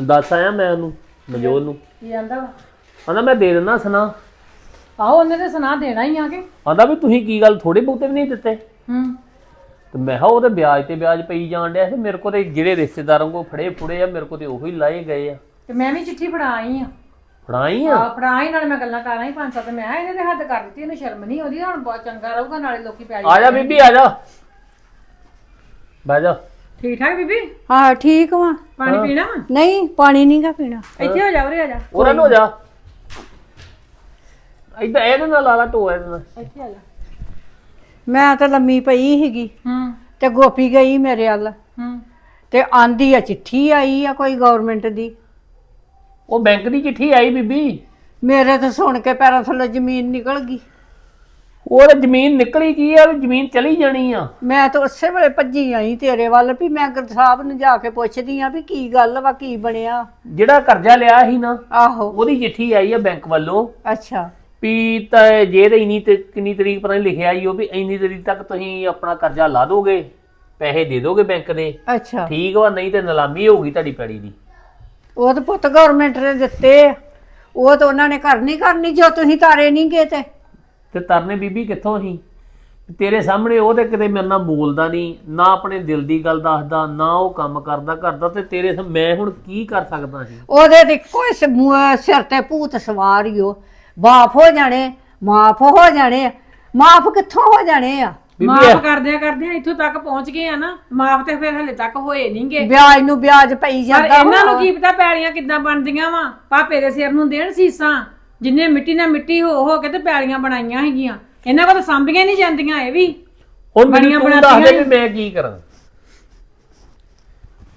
ਦੱਸ ਆਇਆ ਮੈਂ ਉਹਨੂੰ ਮਜੋਲ ਨੂੰ। ਕੀ ਆਂਦਾ ਵਾ? ਆਂਦਾ ਮੈਂ ਦੇ ਦਿੰਦਾ ਸੁਣਾ ਆਹੋ ਉਹਨੇ ਤੇ ਸੁਣਾ ਦੇਣਾ ਹੀ ਆ ਕਿ। ਆਂਦਾ ਵੀ ਤੁਸੀਂ ਕੀ ਗੱਲ ਥੋੜੇ ਬਹੁਤੇ ਵੀ ਨਹੀਂ ਦਿੱਤੇ? ਹੂੰ। ਤੇ ਮੈਂ ਕਿਹਾ ਉਹਦੇ ਵਿਆਜ ਤੇ ਵਿਆਜ ਪਈ ਜਾਣ ਡਿਆ ਸੀ ਮੇਰੇ ਕੋਲ ਤੇ ਜਿਹੜੇ ਰਿਸ਼ਤੇਦਾਰਾਂ ਕੋ ਫੜੇ ਫੁੜੇ ਆ ਮੇਰੇ ਕੋਲ ਤੇ ਉਹੀ ਲਾਏ ਗਏ ਆ। ਤੇ ਮੈਂ ਵੀ ਚਿੱਠੀ ਫੜਾ ਆਈ ਆ। ਫੜਾਈ ਆ? ਆ ਫੜਾ ਆਈ ਨਾਲ ਮੈਂ ਗੱਲਾਂ ਕਰ ਆਈ ਪੰਜ ਸੱਤ ਮੈਂ ਕਿਹਾ ਇਹਨੇ ਤੇ ਹੱਦ ਕਰ ਦਿੱਤੀ ਇਹਨੂੰ ਸ਼ਰਮ ਨਹੀਂ ਆਉਂਦੀ ਹੁਣ ਬਹੁਤ ਚੰਗਾ ਰਹੂਗਾ ਨਾਲੇ ਲੋਕੀ ਪਿਆਰੀ ਆ ਜਾ ਬੀਬੀ ਆ ਜਾ। ਬਹਿ ਜਾ। ਠੀਕ ਠਾਕ ਬੀਬੀ? ਹਾਂ ਠੀਕ ਵਾ। ਪਾਣੀ ਪੀਣਾ? ਨਹੀਂ ਪਾਣੀ ਨਹੀਂਗਾ ਪੀਣਾ। ਇੱਥੇ ਹੋ ਜਾ ਉਰੇ ਆ ਜਾ। ਉਹਨਾਂ ਨੂੰ ਹੋ ਜਾ। ਇਦਾਂ ਇਹਦੇ ਨਾਲ ਲਾ ਲਾ ਟੋ ਇਹਦੇ ਨਾਲ। ਇੱਥੇ ਆ ਜਾ। ਮੈਂ ਤਾਂ ਲੰਮੀ ਪਈ ਸੀਗੀ ਹੂੰ। ਤੇ ਗੋਪੀ ਗਈ ਮੇਰੇ ਵੱਲ। ਹੂੰ। ਤੇ ਆਂਦੀ ਆ ਚਿੱਠੀ ਆਈ ਆ ਕੋਈ ਗਵਰਨਮੈਂਟ ਦੀ। ਉਹ ਬੈਂਕ ਦੀ ਚਿੱਠੀ ਆਈ ਬੀਬੀ। ਮੇਰੇ ਤਾਂ ਸੁਣ ਕੇ ਪੈਰਾਂ ਥੱਲੇ ਜ਼ਮੀਨ ਨਿਕਲ ਗਈ। ਉਹ ਜ਼ਮੀਨ ਨਿਕਲੀ ਕੀ ਆ ਵੀ ਜ਼ਮੀਨ ਚਲੀ ਜਾਣੀ ਆ। ਮੈਂ ਤਾਂ ਉਸੇ ਵੇਲੇ ਭੱਜੀ ਆਈ ਤੇਰੇ ਵੱਲ ਵੀ ਮੈਂ ਗੁਰ ਸਾਹਿਬ ਨੂੰ ਜਾ ਕੇ ਪੁੱਛਦੀ ਆ ਵੀ ਕੀ ਗੱਲ ਵਾ ਕੀ ਬਣਿਆ। ਜਿਹੜਾ ਕਰਜ਼ਾ ਲਿਆ ਸੀ ਨਾ ਆਹੋ। ਉਹਦੀ ਚਿੱਠੀ ਆਈ ਆ ਬੈਂਕ ਵੱਲੋਂ। ਅੱਛਾ। ਵੀ ਤਾਂ ਜੇ ਤੇ ਇੰਨੀ ਤੇ ਕਿੰਨੀ ਤਰੀਕ ਪਤਾ ਨਹੀਂ ਲਿਖਿਆ ਹੀ ਉਹ ਵੀ ਇੰਨੀ ਤਰੀਕ ਤੱਕ ਤੁਸੀਂ ਆਪਣਾ ਕਰਜ਼ਾ ਲਾ ਦੋਗੇ ਪੈਸੇ ਦੇ ਦੋਗੇ ਬੈਂਕ ਦੇ। ਅੱਛਾ। ਠੀਕ ਵਾ ਨਹੀਂ ਤੇ ਨਿਲਾਮੀ ਹੋਊਗੀ ਤੁਹਾਡੀ ਪੈੜੀ ਦੀ। ਉਹ ਤਾਂ ਪੁੱਤ ਗਵਰਨਮੈਂਟ ਨੇ ਦਿੱਤੇ ਆ। ਉਹ ਤਾਂ ਉਹਨਾਂ ਨੇ ਕਰਨੀ ਕਰਨੀ ਜੋ ਤੁਸੀਂ ਤਾਰੇ ਨਹੀਂ ਗਏ ਤੇ। ਤੇ ਤਰਨੇ ਬੀਬੀ ਕਿੱਥੋਂ ਅਸੀਂ ਤੇਰੇ ਸਾਹਮਣੇ ਉਹ ਤੇ ਕਿਤੇ ਮੇਰੇ ਨਾਲ ਬੋਲਦਾ ਨਹੀਂ ਨਾ ਆਪਣੇ ਦਿਲ ਦੀ ਗੱਲ ਦੱਸਦਾ ਨਾ ਉਹ ਕੰਮ ਕਰਦਾ ਕਰਦਾ ਤੇ ਤੇਰੇ ਸਾਹਮ- ਮੈਂ ਹੁਣ ਕੀ ਕਰ ਸਕਦਾ ਸੀ? ਉਹਦੇ ਤੇ ਕੋਈ ਸ- ਸਿਰ ਤੇ ਭੂਤ ਸਵਾਰ ਹੀ ਉਹ। ਬਾਪ ਹੋ ਜਾਣੇ ਮਾਫ ਹੋ ਜਾਣੇ ਮਾਫ ਕਿੱਥੋਂ ਹੋ ਜਾਣੇ ਆ? ਮਾਫ ਕਰਦਿਆਂ ਕਰਦਿਆਂ ਇੱਥੋਂ ਤੱਕ ਪਹੁੰਚ ਗਏ ਆ ਨਾ। ਮਾਫ ਤੇ ਫਿਰ ਹਲੇ ਤੱਕ ਹੋਏ ਨਹੀਂਗੇ। ਵਿਆਜ ਨੂੰ ਵਿਆਜ ਪਈ ਪਰ ਜਾਂਦਾ ਇਹਨਾਂ ਨੂੰ। ਕੀ ਪਤਾ ਪੈਲੀਆਂ ਕਿੱਦਾਂ ਬਣਦੀਆਂ ਵਾ। ਪਾਪੇ ਦੇ ਸਿਰ ਨੂੰ ਦੇਣ ਸੀਸਾਂ। ਜਿੰਨੇ ਮਿੱਟੀ ਨਾਲ ਮਿੱਟੀ ਹੋ ਹੋ ਕੇ ਤੇ ਪੈਲੀਆਂ ਬਣਾਈਆਂ ਹੈਗੀਆਂ। ਇਹਨਾਂ ਕੋਲ ਤਾਂ ਸਾਂਭੀਆਂ ਨਹੀਂ ਜਾਂਦੀਆਂ ਇਹ ਵੀ। ਹੁਣ ਮੈਨੂੰ ਤੂੰ ਦੱਸ ਦੇ ਵੀ ਮੈਂ ਕੀ ਕਰਾਂ।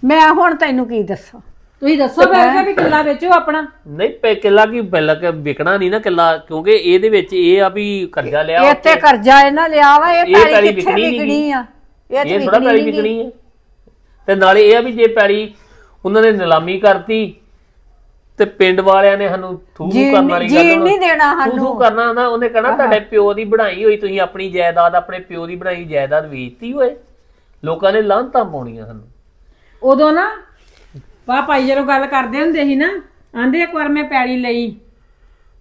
ਮੈਂ ਹੁਣ ਤੈਨੂੰ ਕੀ ਦੱਸਾਂ? ਤੁਸੀਂ ਦੱਸੋ ਫਿਰ ਵੀ ਕਿੱਲਾ ਵੇਚੋ ਆਪਣਾ। ਨਹੀਂ ਪੈ ਕਿੱਲਾ ਕੀ ਪਹਿਲਾਂ ਕਿ ਵਿਕਣਾ ਨਹੀਂ ਨਾ ਕਿੱਲਾ ਕਿਉਂਕਿ ਇਹਦੇ ਵਿੱਚ ਇਹ ਆ ਵੀ ਕਰਜ਼ਾ ਲਿਆ ਇੱਥੇ ਕਰਜ਼ਾ ਇਹਨਾਂ ਲਿਆ ਵਾ ਇਹ ਪੈਲੀ ਕਿੱਥੇ ਵਿਕਣੀ ਆ? ਇਹ ਥੋੜਾ ਪੈਲੀ ਵਿਕਣੀ ਹੈ ਤੇ ਨਾਲੇ ਇਹ ਆ ਵੀ ਜੇ ਪੈਲੀ ਉਹਨਾਂ ਨੇ ਨਿਲਾਮੀ ਕਰਤੀ ਤੇ ਪਿੰਡ ਵਾਲਿਆਂ ਨੇ ਸਾਨੂੰ ਥੂ ਕਰਨ ਵਾਲੀ ਗੱਲ ਜੀਣ ਨਹੀਂ ਦੇਣਾ ਥੂ ਥੂ ਸਾਨੂੰ ਕਰਨਾ ਨਾ ਉਹਨੇ ਕਹਣਾ ਤੁਹਾਡੇ ਪਿਓ ਦੀ ਬਣਾਈ ਹੋਈ ਤੁਸੀਂ ਆਪਣੀ ਜਾਇਦਾਦ ਆਪਣੇ ਪਿਓ ਦੀ ਬਣਾਈ ਜਾਇਦਾਦ ਵੇਚਤੀ ਹੋਏ ਲੋਕਾਂ ਨੇ ਲਾਂਤਾਂ ਪਾਉਣੀਆਂ ਸਾਨੂੰ। ਉਦੋਂ ਨਾ ਪਾਪਾ ਜੀ ਜਦੋਂ ਗੱਲ ਕਰਦੇ ਹੁੰਦੇ ਸੀ ਨਾ ਆਂਦੇ ਇੱਕ ਵਾਰ ਮੈਂ ਪੈੜੀ ਲਈ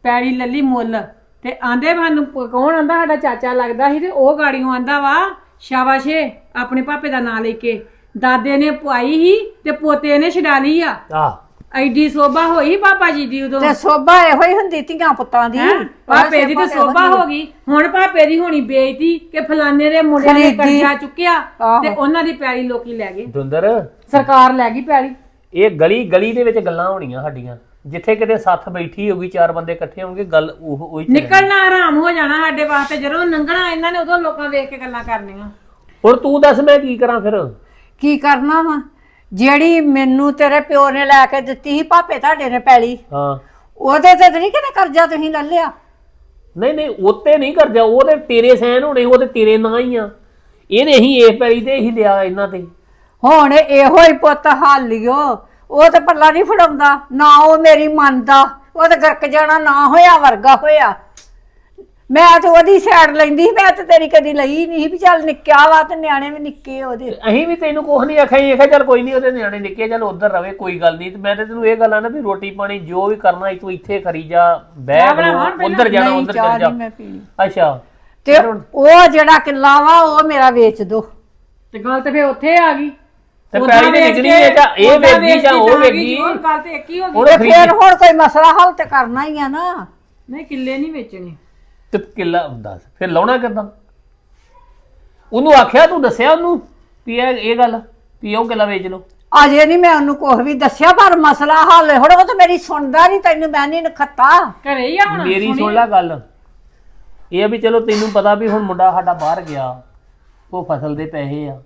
ਪੈੜੀ ਲੱਲੀ ਮੁੱਲ ਤੇ ਆਂਦੇ ਸਾਨੂੰ ਪ- ਕੌਣ ਆਂਦਾ ਸਾਡਾ ਚਾਚਾ ਲੱਗਦਾ ਸੀ ਤੇ ਉਹ ਗਾੜੀਆਂ ਆਂਦਾ ਵਾ ਸ਼ਾਬਾਸ਼ੇ ਆਪਣੇ ਪਾਪੇ ਦਾ ਨਾਂ ਲੈ ਕੇ। ਦਾਦੇ ਨੇ ਪਵਾਈ ਸੀ ਤੇ ਪੋਤੇ ਨੇ ਛਡਾ ਲਈ ਆ। ਆਹ। ਐਡੀ ਸੋਭਾ ਹੋਈ ਪਾਪਾ ਜੀ ਦੀ ਉਦੋਂ? ਤੇ ਸੋਭਾ ਇਹੋ ਹੀ ਹੁੰਦੀ ਧੀਆਂ ਪੁੱਤਾਂ ਦੀ। ਹੈਂ? ਪਾਪੇ ਦੀ ਤਾਂ ਸੋਭਾ ਹੋ ਗਈ। ਹੁਣ ਪਾਪੇ ਦੀ ਹੋਣੀ ਬੇਇੱਜ਼ਤੀ ਕਿ ਫਲਾਣੇ ਦੇ ਮੁੰਡੇ ਨੇ ਖਰੀਦੀ। ਕਰਜ਼ਾ ਚੁੱਕਿਆ ਆਹੋ। ਤੇ ਉਹਨਾਂ ਦੀ ਪੈੜੀ ਲੋਕੀ ਲੈ ਗਏ। ਦੁੰਦਰ ਸਰਕਾਰ ਲੈ ਗਈ ਪੈੜੀ। ਇਹ ਗਲੀ ਗਲੀ ਦੇ ਵਿੱਚ ਗੱਲਾਂ ਹੋਣੀਆਂ ਸਾਡੀਆਂ। ਜਿੱਥੇ ਕਿਤੇ ਸੱਥ ਬੈਠੀ ਹੋਗੀ ਚਾਰ ਬੰਦੇ ਇਕੱਠੇ ਹੋਣਗੇ ਗੱਲ ਉਹ ਉਹੀ ਚੱਲਣੀ। ਨਿਕਲਣਾ ਆਰਾਮ ਹੋ ਜਾਣਾ ਸਾਡੇ ਵਾਸਤੇ ਜਦੋਂ ਲੰਘਣਾ ਇਹਨਾਂ ਨੇ ਉਦੋਂ ਲੋਕਾਂ ਵੇਖ ਕੇ ਗੱਲਾਂ ਕਰਨੀਆਂ। ਹੁਣ ਤੂੰ ਦੱਸ ਮੈਂ ਕੀ ਕਰਾਂ ਫਿਰ? ਕੀ ਕਰਨਾ ਵਾ? ਜਿਹੜੀ ਮੈਨੂੰ ਤੇਰੇ ਪਿਓ ਨੇ ਲੈ ਕੇ ਦਿੱਤੀ ਸੀ ਪਾਪੇ ਤੁਹਾਡੇ ਨੇ ਪੈਲੀ। ਹਾਂ। ਉਹਦੇ ਤੇ ਤਾਂ ਨਹੀਂ ਕਿਤੇ ਕਰਜ਼ਾ ਤੁਸੀਂ ਲੈ ਲਿਆ। ਨਹੀਂ ਨਹੀਂ ਉੱਤੇ ਨਹੀਂ ਕਰਜਾ ਉਹ ਤੇ ਤੇਰੇ ਸੈਨ ਹੋਣੇ ਉਹ ਤੇ ਤੇਰੇ ਨਾਂ ਹੀ ਆ। ਇਹਨੇ ਹੀ ਇਸ ਪੈਲੀ ਤੇ ਹੀ ਲਿਆ ਇਹਨਾਂ ਤੇ। ਹੁਣ ਇਹੋ ਹੀ ਪੁੱਤ ਹਾਲਿਓ ਉਹ ਤੇ ਪੱਲਾ ਨਹੀਂ ਫੜਾਉਂਦਾ ਨਾ ਉਹ ਮੇਰੀ ਮੰਨਦਾ ਉਹ ਤੇ ਗਰਕ ਜਾਣਾ ਨਾ ਹੋਇਆ ਵਰਗਾ ਹੋਇਆ। ਮੈਂ ਤੇ ਉਹਦੀ ਸਾਈਡ ਲੈਂਦੀ ਸੀ, ਮੈਂ ਤੇ ਤੇਰੀ ਕਦੀ ਲਈ ਨਹੀਂ ਸੀ ਵੀ ਚੱਲ ਨਿੱਕਿਆ ਵਾ ਤੇ ਨਿਆਣੇ ਵੀ ਨਿੱਕੇ ਉਹਦੇ। ਅਸੀਂ ਵੀ ਤੈਨੂੰ ਕੁਝ ਨਹੀਂ ਆਖਿਆ ਇਹ ਚੱਲ ਕੋਈ ਨਹੀਂ ਉਹਦੇ ਨਿਆਣੇ ਨਿੱਕੇ ਚੱਲ ਉਧਰ ਰਵੇ ਕੋਈ ਗੱਲ ਨਹੀਂ। ਤੇ ਮੈਂ ਤੇ ਤੈਨੂੰ ਇਹ ਗੱਲ ਆ ਨਾ ਵੀ ਰੋਟੀ ਪਾਣੀ ਜੋ ਵੀ ਕਰਨਾ ਤੂੰ ਇੱਥੇ ਕਰੀ ਜਾ ਬਹਿ ਉਧਰ ਜਾਣਾ ਨਹੀਂ, ਉਧਰ ਚਾਹ ਚੱਲ ਜਾ। ਨਹੀਂ ਮੈਂ ਪੀਣੀ। ਅੱਛਾ। ਤੇ ਉਹ ਜਿਹੜਾ ਕਿੱਲਾ ਵਾ ਉਹ ਮੇਰਾ ਵੇਚ ਦੋ। ਤੇ ਗੱਲ ਤੇ ਫੇਰ ਉੱਥੇ ਆ ਗਈ। ਤੇ ਉੱਦਾਂ ਪੈਲੀ ਤੇ ਵੇਚ ਨਿਕਲੀ ਹੈ ਜਾਂ ਇਹ ਉੱਦਾਂ ਵੇਚਦੀ ਜਾਂ ਉਹ ਗਈ, ਵੇਚਦੀ ਹੋਰ ਗੱਲ ਤੇ ਇੱਕ ਹੀ ਹੋ ਗਈ। ਹੁਣ ਤੇ ਖਰੀਦ ਫਿਰ ਹੁਣ ਕੋਈ ਮਸਲਾ ਹੱਲ ਤੇ ਕਰਨਾ ਹੀ ਆ ਨਾ। ਨਹੀਂ ਕਿੱਲੇ ਨਹੀਂ ਵੇਚਣੇ। ਤੇ ਕਿੱਲਾ ਦੱਸ ਫਿਰ ਲਾਉਣਾ ਕਿੱਦਾਂ? ਉਹਨੂੰ ਆਖਿਆ ਤੂੰ ਦੱਸਿਆ ਉਹਨੂੰ ਵੀ ਇਹ ਇਹ ਗੱਲ ਵੀ ਉਹ ਕਿੱਲਾ ਵੇਚ ਲਓ। ਅਜੇ ਨਹੀਂ ਮੈਂ ਉਹਨੂੰ ਕੁਝ ਵੀ ਦੱਸਿਆ ਪਰ ਮਸਲਾ ਹੱਲ ਹੁਣ ਉਹ ਤਾਂ ਮੇਰੀ ਸੁਣਦਾ ਨਹੀਂ ਤੈਨੂੰ ਮੈਂ ਨਹੀਂ ਨਖੱਤਾ। ਘਰੇ ਹੀ ਆ ਹੁਣ ਮੇਰੀ ਸੁਣ ਲੈ ਗੱਲ। ਇਹ ਆ ਵੀ ਚਲੋ ਤੈਨੂੰ ਪਤਾ ਵੀ ਹੁਣ ਮੁੰਡਾ ਸਾਡਾ ਬਾਹਰ ਗਿਆ। ਉਹ ਫਸਲ ਦੇ ਪੈਸੇ ਆ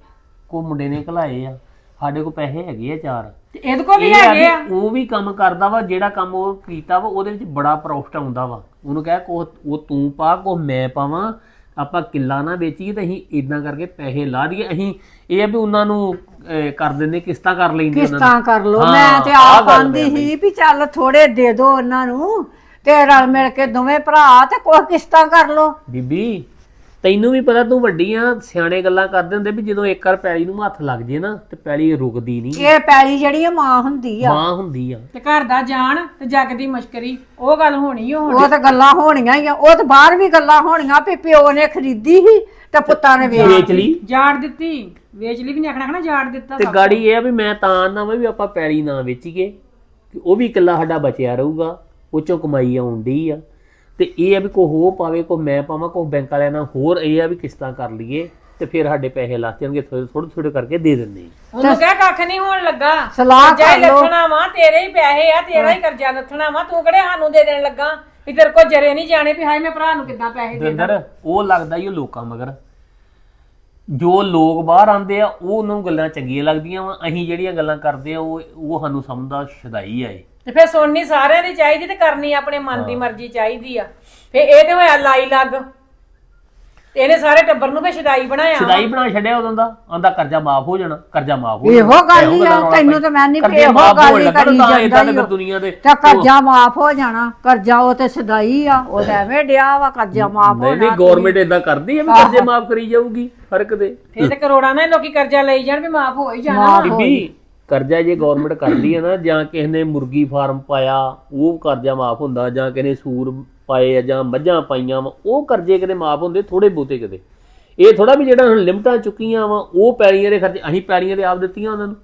ਕੋ ਮੁੰਡੇ ਨੇ ਘਲਾਏ ਆ। ਸਾਡੇ ਕੋਲ ਪੈਸੇ ਹੈਗੇ ਆ ਚਾਰ। ਤੇ ਇਹਦੇ ਕੋ ਵੀ ਇਹ ਆ ਹੈਗੇ ਆ। ਵੀ ਉਹ ਵੀ ਕੰਮ ਕਰਦਾ ਵਾ ਜਿਹੜਾ ਕੰਮ ਉਹ ਕੀਤਾ ਵਾ ਉਹਦੇ ਵਿੱਚ ਬੜਾ ਪ੍ਰੋਫਿਟ ਆਉਂਦਾ ਵਾ। ਉਹਨੂੰ ਕਹਿ ਕੋ ਉਹ ਤੂੰ ਪਾ ਕੋ ਮੈਂ ਪਾਵਾਂ ਆਪਾਂ ਕਿੱਲਾ ਨਾ ਵੇਚੀਏ ਤੇ ਅਸੀਂ ਇਦਾਂ ਕਰਕੇ ਪੈਸੇ ਲਾ ਦਈਏ। ਅਸੀਂ ਇਹ ਆ ਵੀ ਉਹਨਾਂ ਨੂੰ ਅਹ, ਕਰ ਦਿੰਦੇ ਕਿਸ਼ਤਾਂ ਕਰ ਲੈਂਦੇ ਉਹਨਾਂ ਕਿਸ਼ਤਾਂ ਕਰ ਲੋ ਹਾਂ, ਮੈਂ ਤੇ ਆਹ ਆਪ ਗੱਲ ਆਂਦੀ ਮੈਂ ਸੀ ਵੀ ਚੱਲ ਥੋੜੇ ਦੇ ਦੋ ਉਹਨਾਂ ਨੂੰ ਤੇ ਰਲ ਮਿਲ ਕੇ ਦੋਵੇਂ ਭਰਾ ਤੇ ਕੋਈ ਕਿਸ਼ਤਾਂ ਕਰ ਲੋ ਬੀਬੀ ਤੈਨੂੰ ਵੀ ਪਤਾ ਤੂੰ ਵੱਡੀਆਂ ਸਿਆਣੇ ਗੱਲਾਂ ਕਰਦੇ ਹੁੰਦੇ ਵੀ ਜਦੋਂ ਇੱਕ ਵਾਰ ਪੈਲੀ ਨੂੰ ਹੱਥ ਲੱਗ ਜੇ ਨਾ ਤੇ ਪੈਲੀ ਰੁਕਦੀ ਨਹੀਂ। ਇਹ ਪੈਲੀ ਜਿਹੜੀ ਆ ਮਾਂ ਹੁੰਦੀ ਆ। ਮਾਂ ਹੁੰਦੀ ਆ। ਤੇ ਘਰ ਦਾ ਜਾਣ ਤੇ ਜੱਗ ਦੀ ਮਸ਼ਕਰੀ ਉਹ ਗੱਲ ਹੋਣੀ ਓ ਹੁਣ ਉਹ ਤਾਂ ਗੱਲਾਂ ਹੋਣੀਆਂ ਹੀ ਆ ਉਹ ਤਾਂ ਬਾਹਰ ਵੀ ਗੱਲਾਂ ਹੋਣੀਆਂ ਵੀ ਪਿਓ ਨੇ ਖਰੀਦੀ ਸੀ ਤੇ ਪੁੱਤਾਂ ਨੇ ਵੇਚ ਵੇਚ ਲਈ। ਜਾੜ ਦਿੱਤੀ ਵੇਚ ਲਈ ਵੀ ਨਹੀਂ ਆਖਣਾ ਆਖਣਾ ਜਾੜ ਦਿੱਤਾ ਤੇ ਗਾੜੀ ਇਹ ਆ ਵੀ ਮੈਂ ਤਾਂ ਨਾ ਵੀ ਆਪਾਂ ਪੈਲੀ ਨਾ ਵੇਚੀਏ ਕਿ ਉਹ ਵੀ ਇਕੱਲਾ ਸਾਡਾ ਬਚਿਆ ਰਹੂਗਾ ਉਹ ਚੋਂ ਕਮਾਈ ਆਉਂਦੀ ਆ। ਤੇ ਇਹ ਆ ਵੀ ਕੋ ਹੋ ਪਾਵੇ ਕੋ ਮੈਂ ਪਾਵਾਂ ਕੋ ਬੈਂਕ ਵਾਲਿਆਂ ਨਾਲ ਹੋਰ ਇਹ ਆ ਵੀ ਕਿਸ਼ਤਾਂ ਕਰ ਲਈਏ ਤੇ ਫਿਰ ਸਾਡੇ ਪੈਸੇ ਲੱਗ ਜਾਣਗੇ ਥੋੜੇ ਥੋੜੇ ਥੋੜੇ ਕਰਕੇ ਦੇ ਦਿੰਦੇ। ਉਹਨੂੰ ਕਹਿ ਕੱਖ ਨਹੀਂ ਹੋਣ ਲੱਗਾ। ਸਲਾਹ ਕਰ ਲਓ। ਲੱਥਣਾ ਵਾ ਤੇਰੇ ਹੀ ਪੈਸੇ ਆ ਤੇਰਾ ਹੀ ਕਰਜ਼ਾ ਲੱਥਣਾ ਵਾ ਤੂੰ ਕਿਹੜੇ ਸਾਨੂੰ ਦੇ ਦੇਣ ਲੱਗਾ? ਵੀ ਤੇਰੇ ਕੋਲ ਜਰੇ ਨਹੀਂ ਜਾਣੇ ਵੀ ਹਾਏ ਮੈਂ ਭਰਾ ਨੂੰ ਕਿੱਦਾਂ ਪੈਸੇ ਦੇ ਦਵਿੰਦਰ ਉਹ ਲੱਗਦਾ ਹੀ ਉਹ ਲੋਕਾਂ ਮਗਰ। ਜੋ ਲੋਕ ਬਾਹਰ ਆਉਂਦੇ ਆ ਉਹ ਉਹਨਾਂ ਨੂੰ ਗੱਲਾਂ ਚੰਗੀਆਂ ਲੱਗਦੀਆਂ ਵਾ ਅਸੀਂ ਜਿਹੜੀਆਂ ਗੱਲਾਂ ਕਰਦੇ ਆ ਉਹ ਉਹ ਸਾਨੂੰ ਸਮਝਦਾ ਸ਼ਦਾਈ ਆ ਇਹ। ਤੇ ਫਿਰ ਸੁਣਨੀ ਸਾਰਿਆਂ ਦੀ ਚਾਹੀਦੀ ਤੇ ਕਰਨੀ ਆਪਣੇ ਮਨ ਦੀ ਮਰਜ਼ੀ ਚਾਹੀਦੀ ਆ ਫੇ ਇਹ ਤੇ ਹੋਇਆ ਲਾਈ ਲੱਗ ਤੇ ਇਹਨੇ ਸਾਰੇ ਟੱਬਰ ਨੂੰ ਫੇ ਸ਼ਦਾਈ ਬਣਾਇਆ ਵਾ। ਸ਼ਦਾਈ ਬਣਾ ਛੱਡਿਆ ਉਦੋਂ ਦਾ ਆਂਦਾ ਕਰਜ਼ਾ ਮਾਫ ਹੋ ਜਾਣਾ ਕਰਜ਼ਾ ਮਾਫ ਹੋ ਇਹੋ ਗੱਲ ਹੀ ਇਹੋ ਗੱਲਾਂ ਆ ਤੈਨੂੰ ਪਾਈ। ਤਾਂ ਮੈਂ ਨਹੀਂ ਕਰਜ਼ੇ ਇਹੋ ਗੱਲ ਹੀ ਕਰੀ ਜਾਂਦਾ ਹੀ ਫਿਰ। ਦੁਨੀਆ ਦੇ ਤਾਂ ਕਰਜ਼ਾ ਮਾਫ ਹੋ ਜਾਣਾ ਕਰਜ਼ਾ ਉਹ ਤੇ ਸਦਾਈ ਆ ਉਹ ਤਾਂ ਐਵੇਂ ਡਿਆ ਵਾ ਕਰਜ਼ਾ ਮਾਫ ਨਹੀਂ ਨਹੀਂ ਗਵਰਨਮੈਂਟ ਇਦਾਂ ਕਰਦੀ ਹੈ ਵੀ ਕਰਜ਼ੇ ਮਾਫ ਕਰੀ ਜਾਊਗੀ ਫ਼ਰਕ ਦੇ ਫੇਰ ਤੇ ਕਰੋੜਾਂ ਨਾਲ ਲੋਕੀ ਕਰਜ਼ਾ ਲਈ ਜਾਣ ਵੀ ਮਾਫ ਹੋ ਹੀ ਜਾਣਾ ਵਾ। ਬੀਬੀ ਕਰਜ਼ਾ ਜੇ ਗਵਰਨਮੈਂਟ ਕਰਦੀ ਹੈ ਨਾ ਜਾਂ ਕਿਸੇ ਨੇ ਮੁਰਗੀ ਫਾਰਮ ਪਾਇਆ ਉਹ ਕਰਜ਼ਾ ਮਾਫ ਹੁੰਦਾ ਜਾਂ ਕਿਸੇ ਨੇ ਸੂਰ ਪਾਏ ਆ ਜਾਂ ਮੱਝਾਂ ਪਾਈਆਂ ਵਾ ਉਹ ਕਰਜ਼ੇ ਕਿਤੇ ਮਾਫ ਹੁੰਦੇ ਥੋੜੇ ਬਹੁਤੇ ਕਿਤੇ ਇਹ ਥੋੜਾ ਵੀ ਜਿਹੜਾ ਹੁਣ ਲਿਮਟਾਂ ਚੁੱਕੀਆਂ ਵਾ ਉਹ ਪੈਲੀਆਂ ਦੇ ਖਰਚੇ ਅਸੀਂ ਪੈਲੀਆਂ ਦੇ ਆਪ ਦਿੱਤੀਆਂ ਉਹਨਾਂ ਨੂੰ।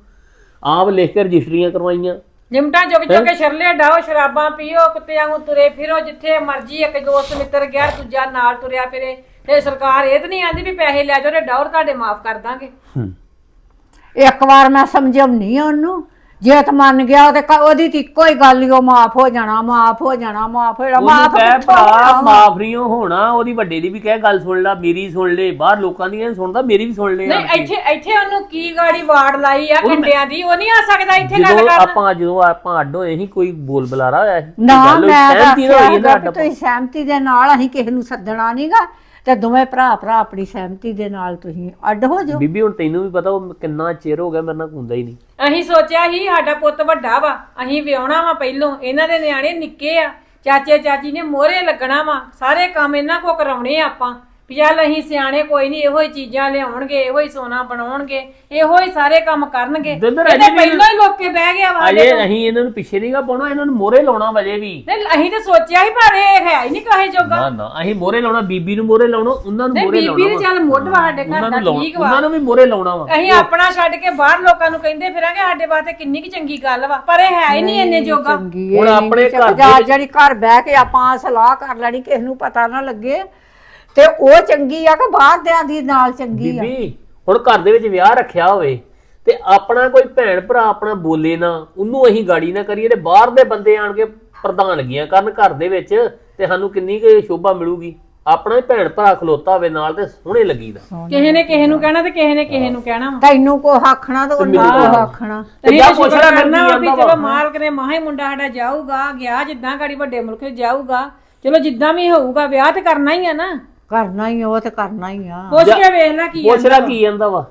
ਆਪ ਲਿਖ ਕੇ ਰਜਿਸਟਰੀਆਂ ਕਰਵਾਈਆਂ। ਲਿਮਟਾਂ ਚੁੱਕ ਚੁੱਕ ਕੇ ਸ਼ਰਲੇ ਡਾਓ ਸ਼ਰਾਬਾਂ ਪੀਓ ਕੁੱਤਿਆਂ ਨੂੰ ਤੁਰੇ ਫਿਰੋ ਜਿੱਥੇ ਮਰਜ਼ੀ ਇੱਕ ਦੋਸਤ ਮਿੱਤਰ ਗਿਆ ਦੂਜਾ ਨਾਲ ਤੁਰਿਆ ਫਿਰੇ ਤੇ ਸਰਕਾਰ ਇਹ ਤਾਂ ਨਹੀਂ ਆਂਦੀ ਵੀ ਪੈਸੇ ਲੈ ਜਾਓ ਤੇ ਡਾਉਰ ਤੁਹਾਡੇ ਮਾਫ ਕਰ ਦਾਂਗੇ। ਇੱਕ ਵਾਰ ਮੈਂ ਸਮਝਾਉਣੀ ਆ ਉਹਨੂੰ ਜੇ ਤਾਂ ਮੰਨ ਗਿਆ ਤੇ ਕ- ਉਹਦੀ ਤੇ ਇੱਕੋ ਹੀ ਗੱਲ ਹੀ ਉਹ ਮਾਫ ਹੋ ਜਾਣਾ ਮਾਫ ਹੋ ਜਾਣਾ ਮਾਫ ਹੋ ਜਾਣਾ ਉਹਨੂੰ ਮਾਫ ਕਹਿ ਭਰਾ ਹੋਣਾ ਵਾ? ਮਾਫ ਨਹੀਂ ਹੋਣਾ ਉਹਦੀ ਵੱਡੇ ਦੀ ਵੀ ਕਹਿ ਗੱਲ ਸੁਣ ਲੈ ਮੇਰੀ ਸੁਣ ਲੈ ਬਾਹਰ ਲੋਕਾਂ ਦੀ ਨਹੀਂ ਸੁਣਦਾ ਮੇਰੀ ਵੀ ਸੁਣ ਲੈ ਨਹੀਂ ਇੱਥੇ ਇੱਥੇ ਉਹਨੂੰ ਕੀ ਗਾੜੀ ਵਾੜ ਲਾਈ ਆ ਕੰਡਿਆਂ ਦੀ ਉਹ ਨਹੀਂ ਆ ਸਕਦਾ ਇੱਥੇ ਗੱਲ ਜਦੋਂ ਕਰਨ। ਆਪਾਂ ਜਦੋਂ ਆਪਾਂ ਅੱਡ ਹੋਏ ਸੀ ਕੋਈ ਬੋਲ ਬੁਲਾਰਾ ਹੋਇਆ ਸੀ ਨਾ ਗੱਲ ਮੈਂ ਸਹਿਮਤੀ ਨਾਲ ਹੋਈ ਤੁਸੀਂ ਸਹਿਮਤੀ ਦੇ ਨਾਲ ਅਸੀਂ ਕਿਸੇ ਨੂੰ ਸੱਦਣਾ ਨਹੀਂਗਾ ਤੇ ਦੋਵੇਂ ਭਰਾ ਭਰਾ ਆਪਣੀ ਸਹਿਮਤੀ ਦੇ ਨਾਲ ਤੁਸੀਂ ਅੱਡ ਹੋ ਜਾਓ। ਬੀਬੀ ਹੁਣ ਤੈਨੂੰ ਵੀ ਪਤਾ ਉਹ ਕਿੰਨਾ ਚਿਰ ਹੋ ਗਿਆ ਮੇਰੇ ਨਾਲ ਹੁੰਦਾ ਹੀ ਨਹੀਂ। ਅਸੀਂ ਸੋਚਿਆ ਸੀ ਸਾਡਾ ਪੁੱਤ ਵੱਡਾ ਵਾ ਅਸੀਂ ਵਿਆਹਣਾ ਵਾ ਪਹਿਲੋਂ ਇਹਨਾਂ ਦੇ ਨਿਆਣੇ ਨਿੱਕੇ ਆ। ਚਾਚੇ ਚਾਚੀ ਨੇ ਮੋਹਰੇ ਲੱਗਣਾ ਵਾ ਸਾਰੇ ਕੰਮ ਇਹਨਾਂ ਕੋ ਕਰਾਉਣੇ ਆ ਆਪਾਂ। ਵੀ ਚੱਲ ਅਸੀਂ ਸਿਆਣੇ ਕੋਈ ਨਹੀਂ ਇਹੋ ਹੀ ਚੀਜ਼ਾਂ ਲਿਆਉਣਗੇ ਇਹੋ ਹੀ ਸੋਨਾ ਬਣਾਉਣਗੇ ਇਹੋ ਹੀ ਸਾਰੇ ਕੰਮ ਕਰਨਗੇ। ਇਹ ਤਾਂ ਪਹਿਲੋਂ ਹੀ ਲੋਕੇ ਬਹਿ ਗਿਆ ਵਾ ਅਜੇ ਅਸੀਂ ਇਹਨਾਂ ਨੂੰ ਪਿੱਛੇ ਨਹੀਂਗਾ ਪਾਉਣਾ ਇਹਨਾਂ ਨੂੰ ਮੋਰੇ ਲਾਉਣਾ ਵਜੇ ਵੀ। ਨਹੀਂ ਅਸੀਂ ਤਾਂ ਸੋਚਿਆ ਸੀ ਪਰ ਇਹ ਹੈ ਹੀ ਨਹੀਂ ਕਹੇ ਜੋਗਾ। ਨਾ ਨਾ ਅਸੀਂ ਮੋਰੇ ਲਾਉਣਾ ਬੀਬੀ ਨੂੰ ਮੋਰੇ ਲਾਉਣਾ ਉਹਨਾਂ ਨੂੰ ਨਹੀਂ ਮੋਰੇ ਬੀਬੀ ਲਾਉਣਾ ਦੇ ਚੱਲ ਮੁੱਢ ਵਾ ਸਾਡੇ ਉਹਨਾਂ ਘਰ ਦਾ ਨੂੰ ਲਾਉਣਾ ਠੀਕ ਵਾ। ਉਹਨਾਂ ਨੂੰ ਵੀ ਮੋਰੇ ਲਾਉਣਾ ਵਾ। ਅਸੀਂ ਆਪਣਾ ਛੱਡ ਕੇ ਬਾਹਰ ਲੋਕਾਂ ਨੂੰ ਕਹਿੰਦੇ ਫਿਰਾਂਗੇ ਸਾਡੇ ਵਾਸਤੇ ਕਿੰਨੀ ਕੀ ਚੰਗੀ ਗੱਲ ਵਾ ਪਰ ਇਹ ਹੈ ਹੀ ਨਹੀਂ ਇੰਨੇ ਜੋਗਾ। ਚੰਗੀ ਹੁਣ ਆਪਣੇ ਘਰ ਦੇ ਜਿਹੜੀ ਘਰ ਬਹਿ ਕੇ ਆਪਾਂ ਸਲਾਹ ਕਰ ਲੈਣੀ ਕਿਸੇ ਨੂੰ ਪਤਾ ਨਾ ਲੱਗੇ ਤੇ ਉਹ ਚੰਗੀ ਆ ਕਿ ਬਾਹਰ ਦਿਆਂ ਦੀ ਨਾਲ ਚੰਗੀ ਆ? ਬੀਬੀ ਹੁਣ ਘਰ ਦੇ ਵਿੱਚ ਵਿਆਹ ਰੱਖਿਆ ਹੋਵੇ ਤੇ ਆਪਣਾ ਕੋਈ ਭੈਣ ਭਰਾ ਆਪਣਾ ਬੋਲੇ ਨਾ ਉਹਨੂੰ ਅਸੀਂ ਗਾੜੀ ਨਾ ਕਰੀਏ ਤੇ ਬਾਹਰ ਦੇ ਬੰਦੇ ਆਣ ਕੇ ਪ੍ਰਧਾਨਗੀਆਂ ਕਰਨ ਘਰ ਦੇ ਵਿੱਚ ਤੇ ਸਾਨੂੰ ਕਿੰਨੀ ਕੁ ਸ਼ੋਭਾ ਮਿਲੂਗੀ? ਆਪਣਾ ਹੀ ਭੈਣ ਭਰਾ ਖਲੋਤਾ ਹੋਵੇ ਨਾਲ ਤੇ ਸੋਹਣੇ ਲੱਗੀਦਾ। ਕਿਸੇ ਨੇ ਕਿਸੇ ਨੂੰ ਕਹਿਣਾ ਤੇ ਕਿਸੇ ਨੇ ਕਿਸੇ ਨੂੰ ਕਹਿਣਾ ਵਾ। ਤੈਨੂੰ ਕੋ ਆਖਣਾ ਤੇ ਉਹਨੂੰ ਕੋ ਆਖਣਾ ਤੇ ਜਾ ਪੁੱਛ ਸ਼ੁਕਰ ਲੈ ਫਿਰ ਕਰਨਾ ਵਾ ਵੀ ਚਲੋ। ਮਾਲਕ ਨੇ ਮਾਹੀ ਮੁੰਡਾ ਸਾਡਾ ਜਾਊਗਾ ਗਿਆ ਜਿੱਦਾਂ ਗਾੜੀ ਵੱਡੇ ਮੁਲਕ 'ਚ ਜਾਊਗਾ ਚਲੋ ਜਿੱਦਾਂ ਵੀ ਹੋਊਗਾ ਵਿਆਹ ਤੇ ਕਰਨਾ ਹੀ ਆ ਨਾ। ਕਰਨਾ ਹੀ ਆ, ਉਹ ਤੇ ਕਰਨਾ ਹੀ ਆ। ਪੁੱਛ ਕੇ ਵੇਖ ਲੈ ਕੀ ਪੁੱਛ ਲੈ ਕੀ ਜਾਂਦਾ ਵਾ।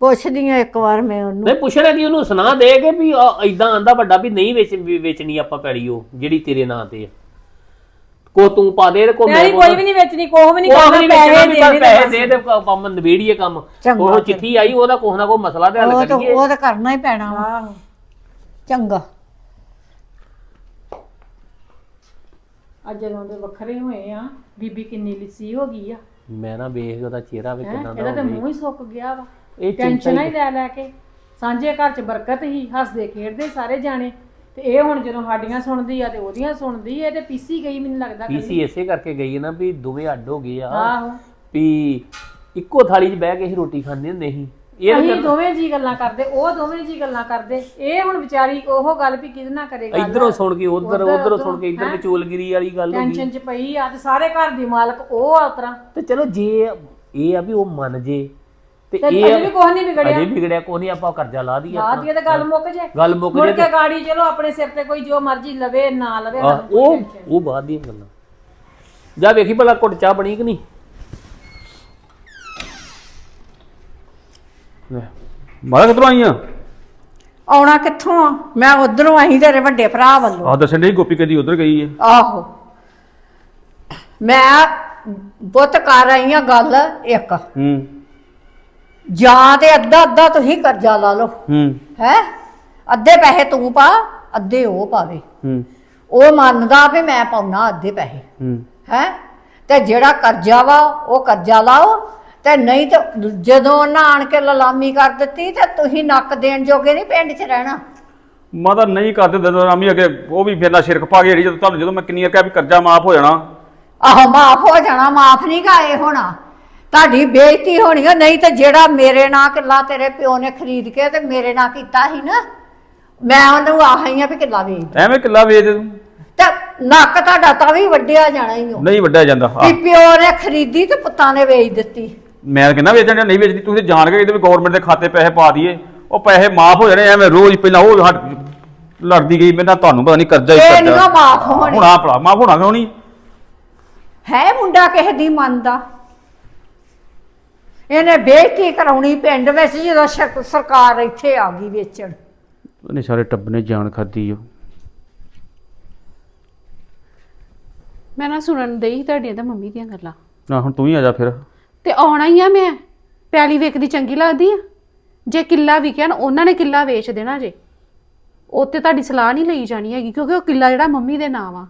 ਪੁੱਛਦੀ ਆ ਇੱਕ ਵਾਰ ਮੈਂ ਉਹਨੂੰ। ਨਹੀਂ ਪੁੱਛਣਾ ਕਿ ਉਹਨੂੰ ਸੁਣਾ ਦੇ ਕੇ ਵੀ ਐਦਾਂ ਆਂਦਾ ਵੱਡਾ ਵੀ ਨਹੀਂ ਵੇਚ ਵੀ ਵੇਚਣੀ ਆਪਾਂ ਪੈੜੀ ਉਹ ਜਿਹੜੀ ਤੇਰੇ ਨਾਂ ਤੇ ਆ। ਕੋ ਤੂੰ ਪਾ ਦੇ ਤੇ ਕੋ ਮੈਂ ਕੋਈ ਵੀ ਨਹੀਂ ਵੇਚਣੀ ਕੋਹ ਵੀ ਨਹੀਂ ਉਹ ਕਰਨਾ ਨਹੀਂ ਪੈਸੇ ਵੇਚਣਾ ਵੀ ਦੇ ਪਰ ਪੈਸੇ ਦੇ ਦੇ ਤੇ ਕੰਮ ਨਵੇੜੀਏ ਕੰਮ। ਚੰਗਾ ਉਹ ਚਿੱਠੀ ਆਈ ਉਹਦਾ ਕੋਹ ਨਾ ਕੋ ਮਸਲਾ ਤੇ ਹੱਲ ਉਹ ਤਾਂ ਕਰੀਏ। ਉਹ ਤਾਂ ਕਰਨਾ ਹੀ ਪੈਣਾ ਵਾ। ਚੰਗਾ। ਅੱਜ ਜਦੋਂ ਦੇ ਵੱਖਰੇ ਹੋਏ ਆ ਬੀਬੀ ਕਿੰਨੀ ਲਿੱਸੀ ਹੋ ਗਈ ਆ। ਮੈਂ ਨਾ ਵੇਖ ਉਹਦਾ ਚਿਹਰਾ ਵੀ ਹੈਂ? ਕਿਦਾਂ ਦਾ ਇਹਦਾ ਤੇ ਮੂੰਹ ਹੀ ਸੁੱਕ ਗਿਆ ਵਾ। ਇਹ ਟੈਨਸ਼ਨਾਂ ਹੀ ਲੈ ਲੈ ਕੇ ਸਾਂਝੇ ਘਰ 'ਚ ਬਰਕਤ ਹੀ ਹੱਸਦੇ ਖੇਡਦੇ ਸਾਰੇ ਜਾਣੇ। ਤੇ ਇਹ ਹੁਣ ਜਦੋਂ ਸਾਡੀਆਂ ਸੁਣਦੀ ਆ ਤੇ ਉਹਦੀਆਂ ਸੁਣਦੀ ਇਹ ਤੇ ਪੀਸੀ ਗਈ ਮੈਨੂੰ ਲੱਗਦਾ। ਪੀਸੀ ਇਸੇ ਕਰਕੇ ਗਈ ਹੈ ਨਾ ਵੀ ਦੋਵੇਂ ਅੱਡ ਹੋ ਗਏ ਆ। ਆਹੋ। ਵੀ ਇੱਕੋ ਥਾਲੀ 'ਚ ਬਹਿ ਕੇ ਹੀ ਰੋਟੀ ਖਾਂਦੇ ਹੁੰਦੇ ਸੀ। ਇਹ ਅਸੀਂ ਦੋਵੇਂ ਜੀ ਗੱਲਾਂ ਕਰਦੇ ਉਹ ਦੋਵੇਂ ਜੀ ਗੱਲਾਂ ਕਰਦੇ। ਇਹ ਹੁਣ ਵਿਚਾਰੀ ਉਹ ਗੱਲ ਵੀ ਕਿਹਦੇ ਨਾਲ ਕਰੇਗਾ ਇਧਰੋਂ ਸੁਣ ਕੇ ਉਧਰ ਉਧਰੋਂ ਸੁਣ ਕੇ ਇਧਰ ਵਿਚੋਲਗਿਰੀ ਵਾਲੀ ਗੱਲ ਹੋ ਗਈ। ਟੈਨਸ਼ਨ 'ਚ ਪਈ ਆ ਤੇ ਸਾਰੇ ਘਰ ਦੀ ਮਾਲਕ ਉਹ ਆ ਉਤਰਾ ਤੇ ਚਲੋ ਜੇ ਇਹ ਆ ਵੀ ਉਹ ਮੰਨ ਜੇ ਤੇ ਇਹ ਅਜੇ ਵੀ ਕੁਝ ਨਹੀਂ ਵਿਗੜਿਆ। ਅਜੇ ਵਿਗੜਿਆ ਕੋਈ ਨਹੀਂ ਆਪਾਂ ਕਰਜ਼ਾ ਲਾ ਦਈਏ ਲਾ ਦੀਏ ਤੇ ਗੱਲ ਮੁੱਕ ਜੇ। ਗੱਲ ਮੁੱਕ ਮੁੜ ਜੇ ਕੇ ਗਾੜੀ ਚਲੋ ਆਪਣੇ ਸਿਰ ਤੇ ਕੋਈ ਜੋ ਮਰਜ਼ੀ ਲਵੇ ਨਾ ਲਵੇ ਉਹ ਉਹ ਬਾਅਦ ਦੀਆਂ ਗੱਲਾਂ। ਜਾ ਵੇਖੀ ਭਲਾ ਘੁੱਟ ਚਾਹ ਬਣੀ ਕਿ ਨਹੀਂ? ਮਾਰਾ ਕਿਧਰੋਂ ਆਈਆਂ? ਆਉਣਾ ਕਿੱਥੋਂ ਆ? ਮੈਂ ਉਧਰੋਂ ਆਈ ਤੇਰੇ ਵੱਡੇ ਭਰਾ ਵੱਲੋਂ। ਆ ਦੱਸਣ ਡਈ ਗੋਪੀ ਕਦੀ ਉਧਰ ਗਈ ਹੈ ਆਹੋ। ਮੈਂ ਬੁੱਤ ਕਰ ਆਈਆਂ ਗੱਲ ਇੱਕ। ਹੂੰ। ਜਾਂ ਤੇ ਅੱਧਾ ਅੱਧਾ ਤੁਸੀਂ ਕਰਜ਼ਾ ਲਾ ਲਓ। ਹੂੰ। ਹੈ? ਅੱਧੇ ਪੈਸੇ ਤੂੰ ਪਾ ਅੱਧੇ ਉਹ ਪਾਵੇ। ਹੂੰ। ਉਹ ਮੰਨਦਾ ਵੀ ਮੈਂ ਪਾਉਣਾ ਅੱਧੇ ਪੈਸੇ। ਹੂੰ। ਹੈ? ਤੇ ਜਿਹੜਾ ਕਰਜ਼ਾ ਵਾ ਉਹ ਕਰਜ਼ਾ ਲਾਓ ਤੇ ਨਹੀਂ ਤੇ ਜਦੋਂ ਉਹਨਾਂ ਆਣ ਕੇ ਲਲਾਮੀ ਕਰ ਦਿੱਤੀ ਤੇ ਤੁਸੀਂ ਨੱਕ ਦੇਣ ਜੋਗੇ ਨਹੀਂ ਪਿੰਡ 'ਚ ਰਹਿਣਾ। ਮੈਂ ਤਾਂ ਨਹੀਂ ਕਰਦੇ ਦਿੰਦਾ ਰਾਮੀ ਅਗੇ ਉਹ ਵੀ ਫਿਰ ਨਾ ਸ਼ਿਰਕ ਪਾ ਗਈ ਜਿਹੜੀ ਜਦੋਂ ਤੁਹਾਨੂੰ ਜਦੋਂ ਮੈਂ ਕਿੰਨੀ ਕਿਹਾ ਵੀ ਕਰਜ਼ਾ ਮਾਫ ਹੋ ਜਾਣਾ। ਆਹੋ ਮਾਫ ਹੋ ਜਾਣਾ ਮਾਫ ਨਹੀਂ ਗਾਏ ਹੋਣਾ। ਤੁਹਾਡੀ ਬੇਇੱਜ਼ਤੀ ਹੋਣੀ ਆ ਨਹੀਂ ਤੇ ਜਿਹੜਾ ਮੇਰੇ ਨਾਂ ਕਿੱਲਾ ਤੇਰੇ ਪਿਓ ਨੇ ਖਰੀਦ ਕੇ ਤੇ ਮੇਰੇ ਨਾਂ ਕੀਤਾ ਸੀ ਨਾ ਮੈਂ ਉਹਨੂੰ ਆਹੀ ਆ ਵੀ ਕਿੱਲਾ ਵੇਚ ਐਵੇਂ ਕਿੱਲਾ ਵੇਚ ਦੇ ਤੂੰ। ਤੇ ਨੱਕ ਤੁਹਾਡਾ ਤਾਂ ਵੀ ਵੱਡਿਆ ਜਾਣਾ ਹੀ ਉਹ ਨਹੀਂ ਵੱਡਿਆ ਜਾਂਦਾ ਆਹ, ਵੀ ਪਿਓ ਨੇ ਖਰੀਦੀ ਤੇ ਪੁੱਤਾਂ ਨੇ ਵੇਚ ਦਿੱਤੀ। ਮੈਂ ਕਹਿੰਦਾ ਵੇਚਣ ਜਾਂ ਨਹੀਂ ਵੇਚਦੀ ਤੁਸੀਂ ਜਾਣ ਕੇ ਇਹਦੇ ਵੀ ਗਵਰਨਮੈਂਟ ਦੇ ਖਾਤੇ ਪੈਸੇ ਪਾ ਦਈਏ। ਉਹ ਪੈਸੇ ਮਾਫ ਹੋ ਜਾਣੇ ਐਵੇਂ ਰੋਜ਼ ਪਹਿਲਾਂ ਉਹ ਹਟ ਲੜਦੀ ਗਈ ਮੈਂ ਨਾ ਤੁਹਾਨੂੰ ਪਤਾ ਨਹੀਂ ਕਰਜ਼ਾ ਹੀ ਇਹ ਨੀ ਕਰਜ਼ਾ। ਮਾਫ਼ ਹੋਣੇ। ਹੁਣ ਆ ਭਲਾ ਮਾਫ ਹੋਣਾ ਕਿਉਂ ਨਹੀਂ? ਹੈ ਮੁੰਡਾ ਕਿਸੇ ਦੀ ਮੰਨਦਾ ਇਹਨੇ ਬੇਇੱਜ਼ਤੀ ਕਰਾਉਣੀ ਪਿੰਡ ਵਿੱਚ ਜਦੋਂ ਸ਼ਰ- ਸਰਕਾਰ ਇੱਥੇ ਆ ਗਈ ਵੇਚਣ। ਨਹੀਂ ਸਾਰੇ ਟੱਬ ਨੇ ਜਾਨ ਖਾਦੀ ਓ। ਮੈਂ ਨਾ ਸੁਣਨ ਦਈ ਤੁਹਾਡੀਆਂ ਤਾਂ ਮੰਮੀ ਦੀਆਂ ਗੱਲਾਂ। ਨਾ ਹੁਣ ਤੂੰ ਹੀ ਆ ਜਾ ਫਿਰ। ਤੇ ਆਉਣਾ ਹੀ ਆ ਮੈਂ। ਪਿਆਲੀ ਵੇਖਦੀ ਚੰਗੀ ਲੱਗਦੀ ਆ। ਜੇ ਕਿੱਲਾ ਵਿਕਿਆ ਨਾ ਉਹਨਾਂ ਨੇ ਕਿੱਲਾ ਵੇਚ ਦੇਣਾ ਜੇ। ਉਹ ਤੇ ਤੁਹਾਡੀ ਸਲਾਹ ਨਹੀਂ ਲਈ ਜਾਣੀ ਹੈਗੀ ਕਿਉਂਕਿ ਉਹ ਕਿੱਲਾ ਜਿਹੜਾ ਮੰਮੀ ਦੇ ਨਾਮ ਆ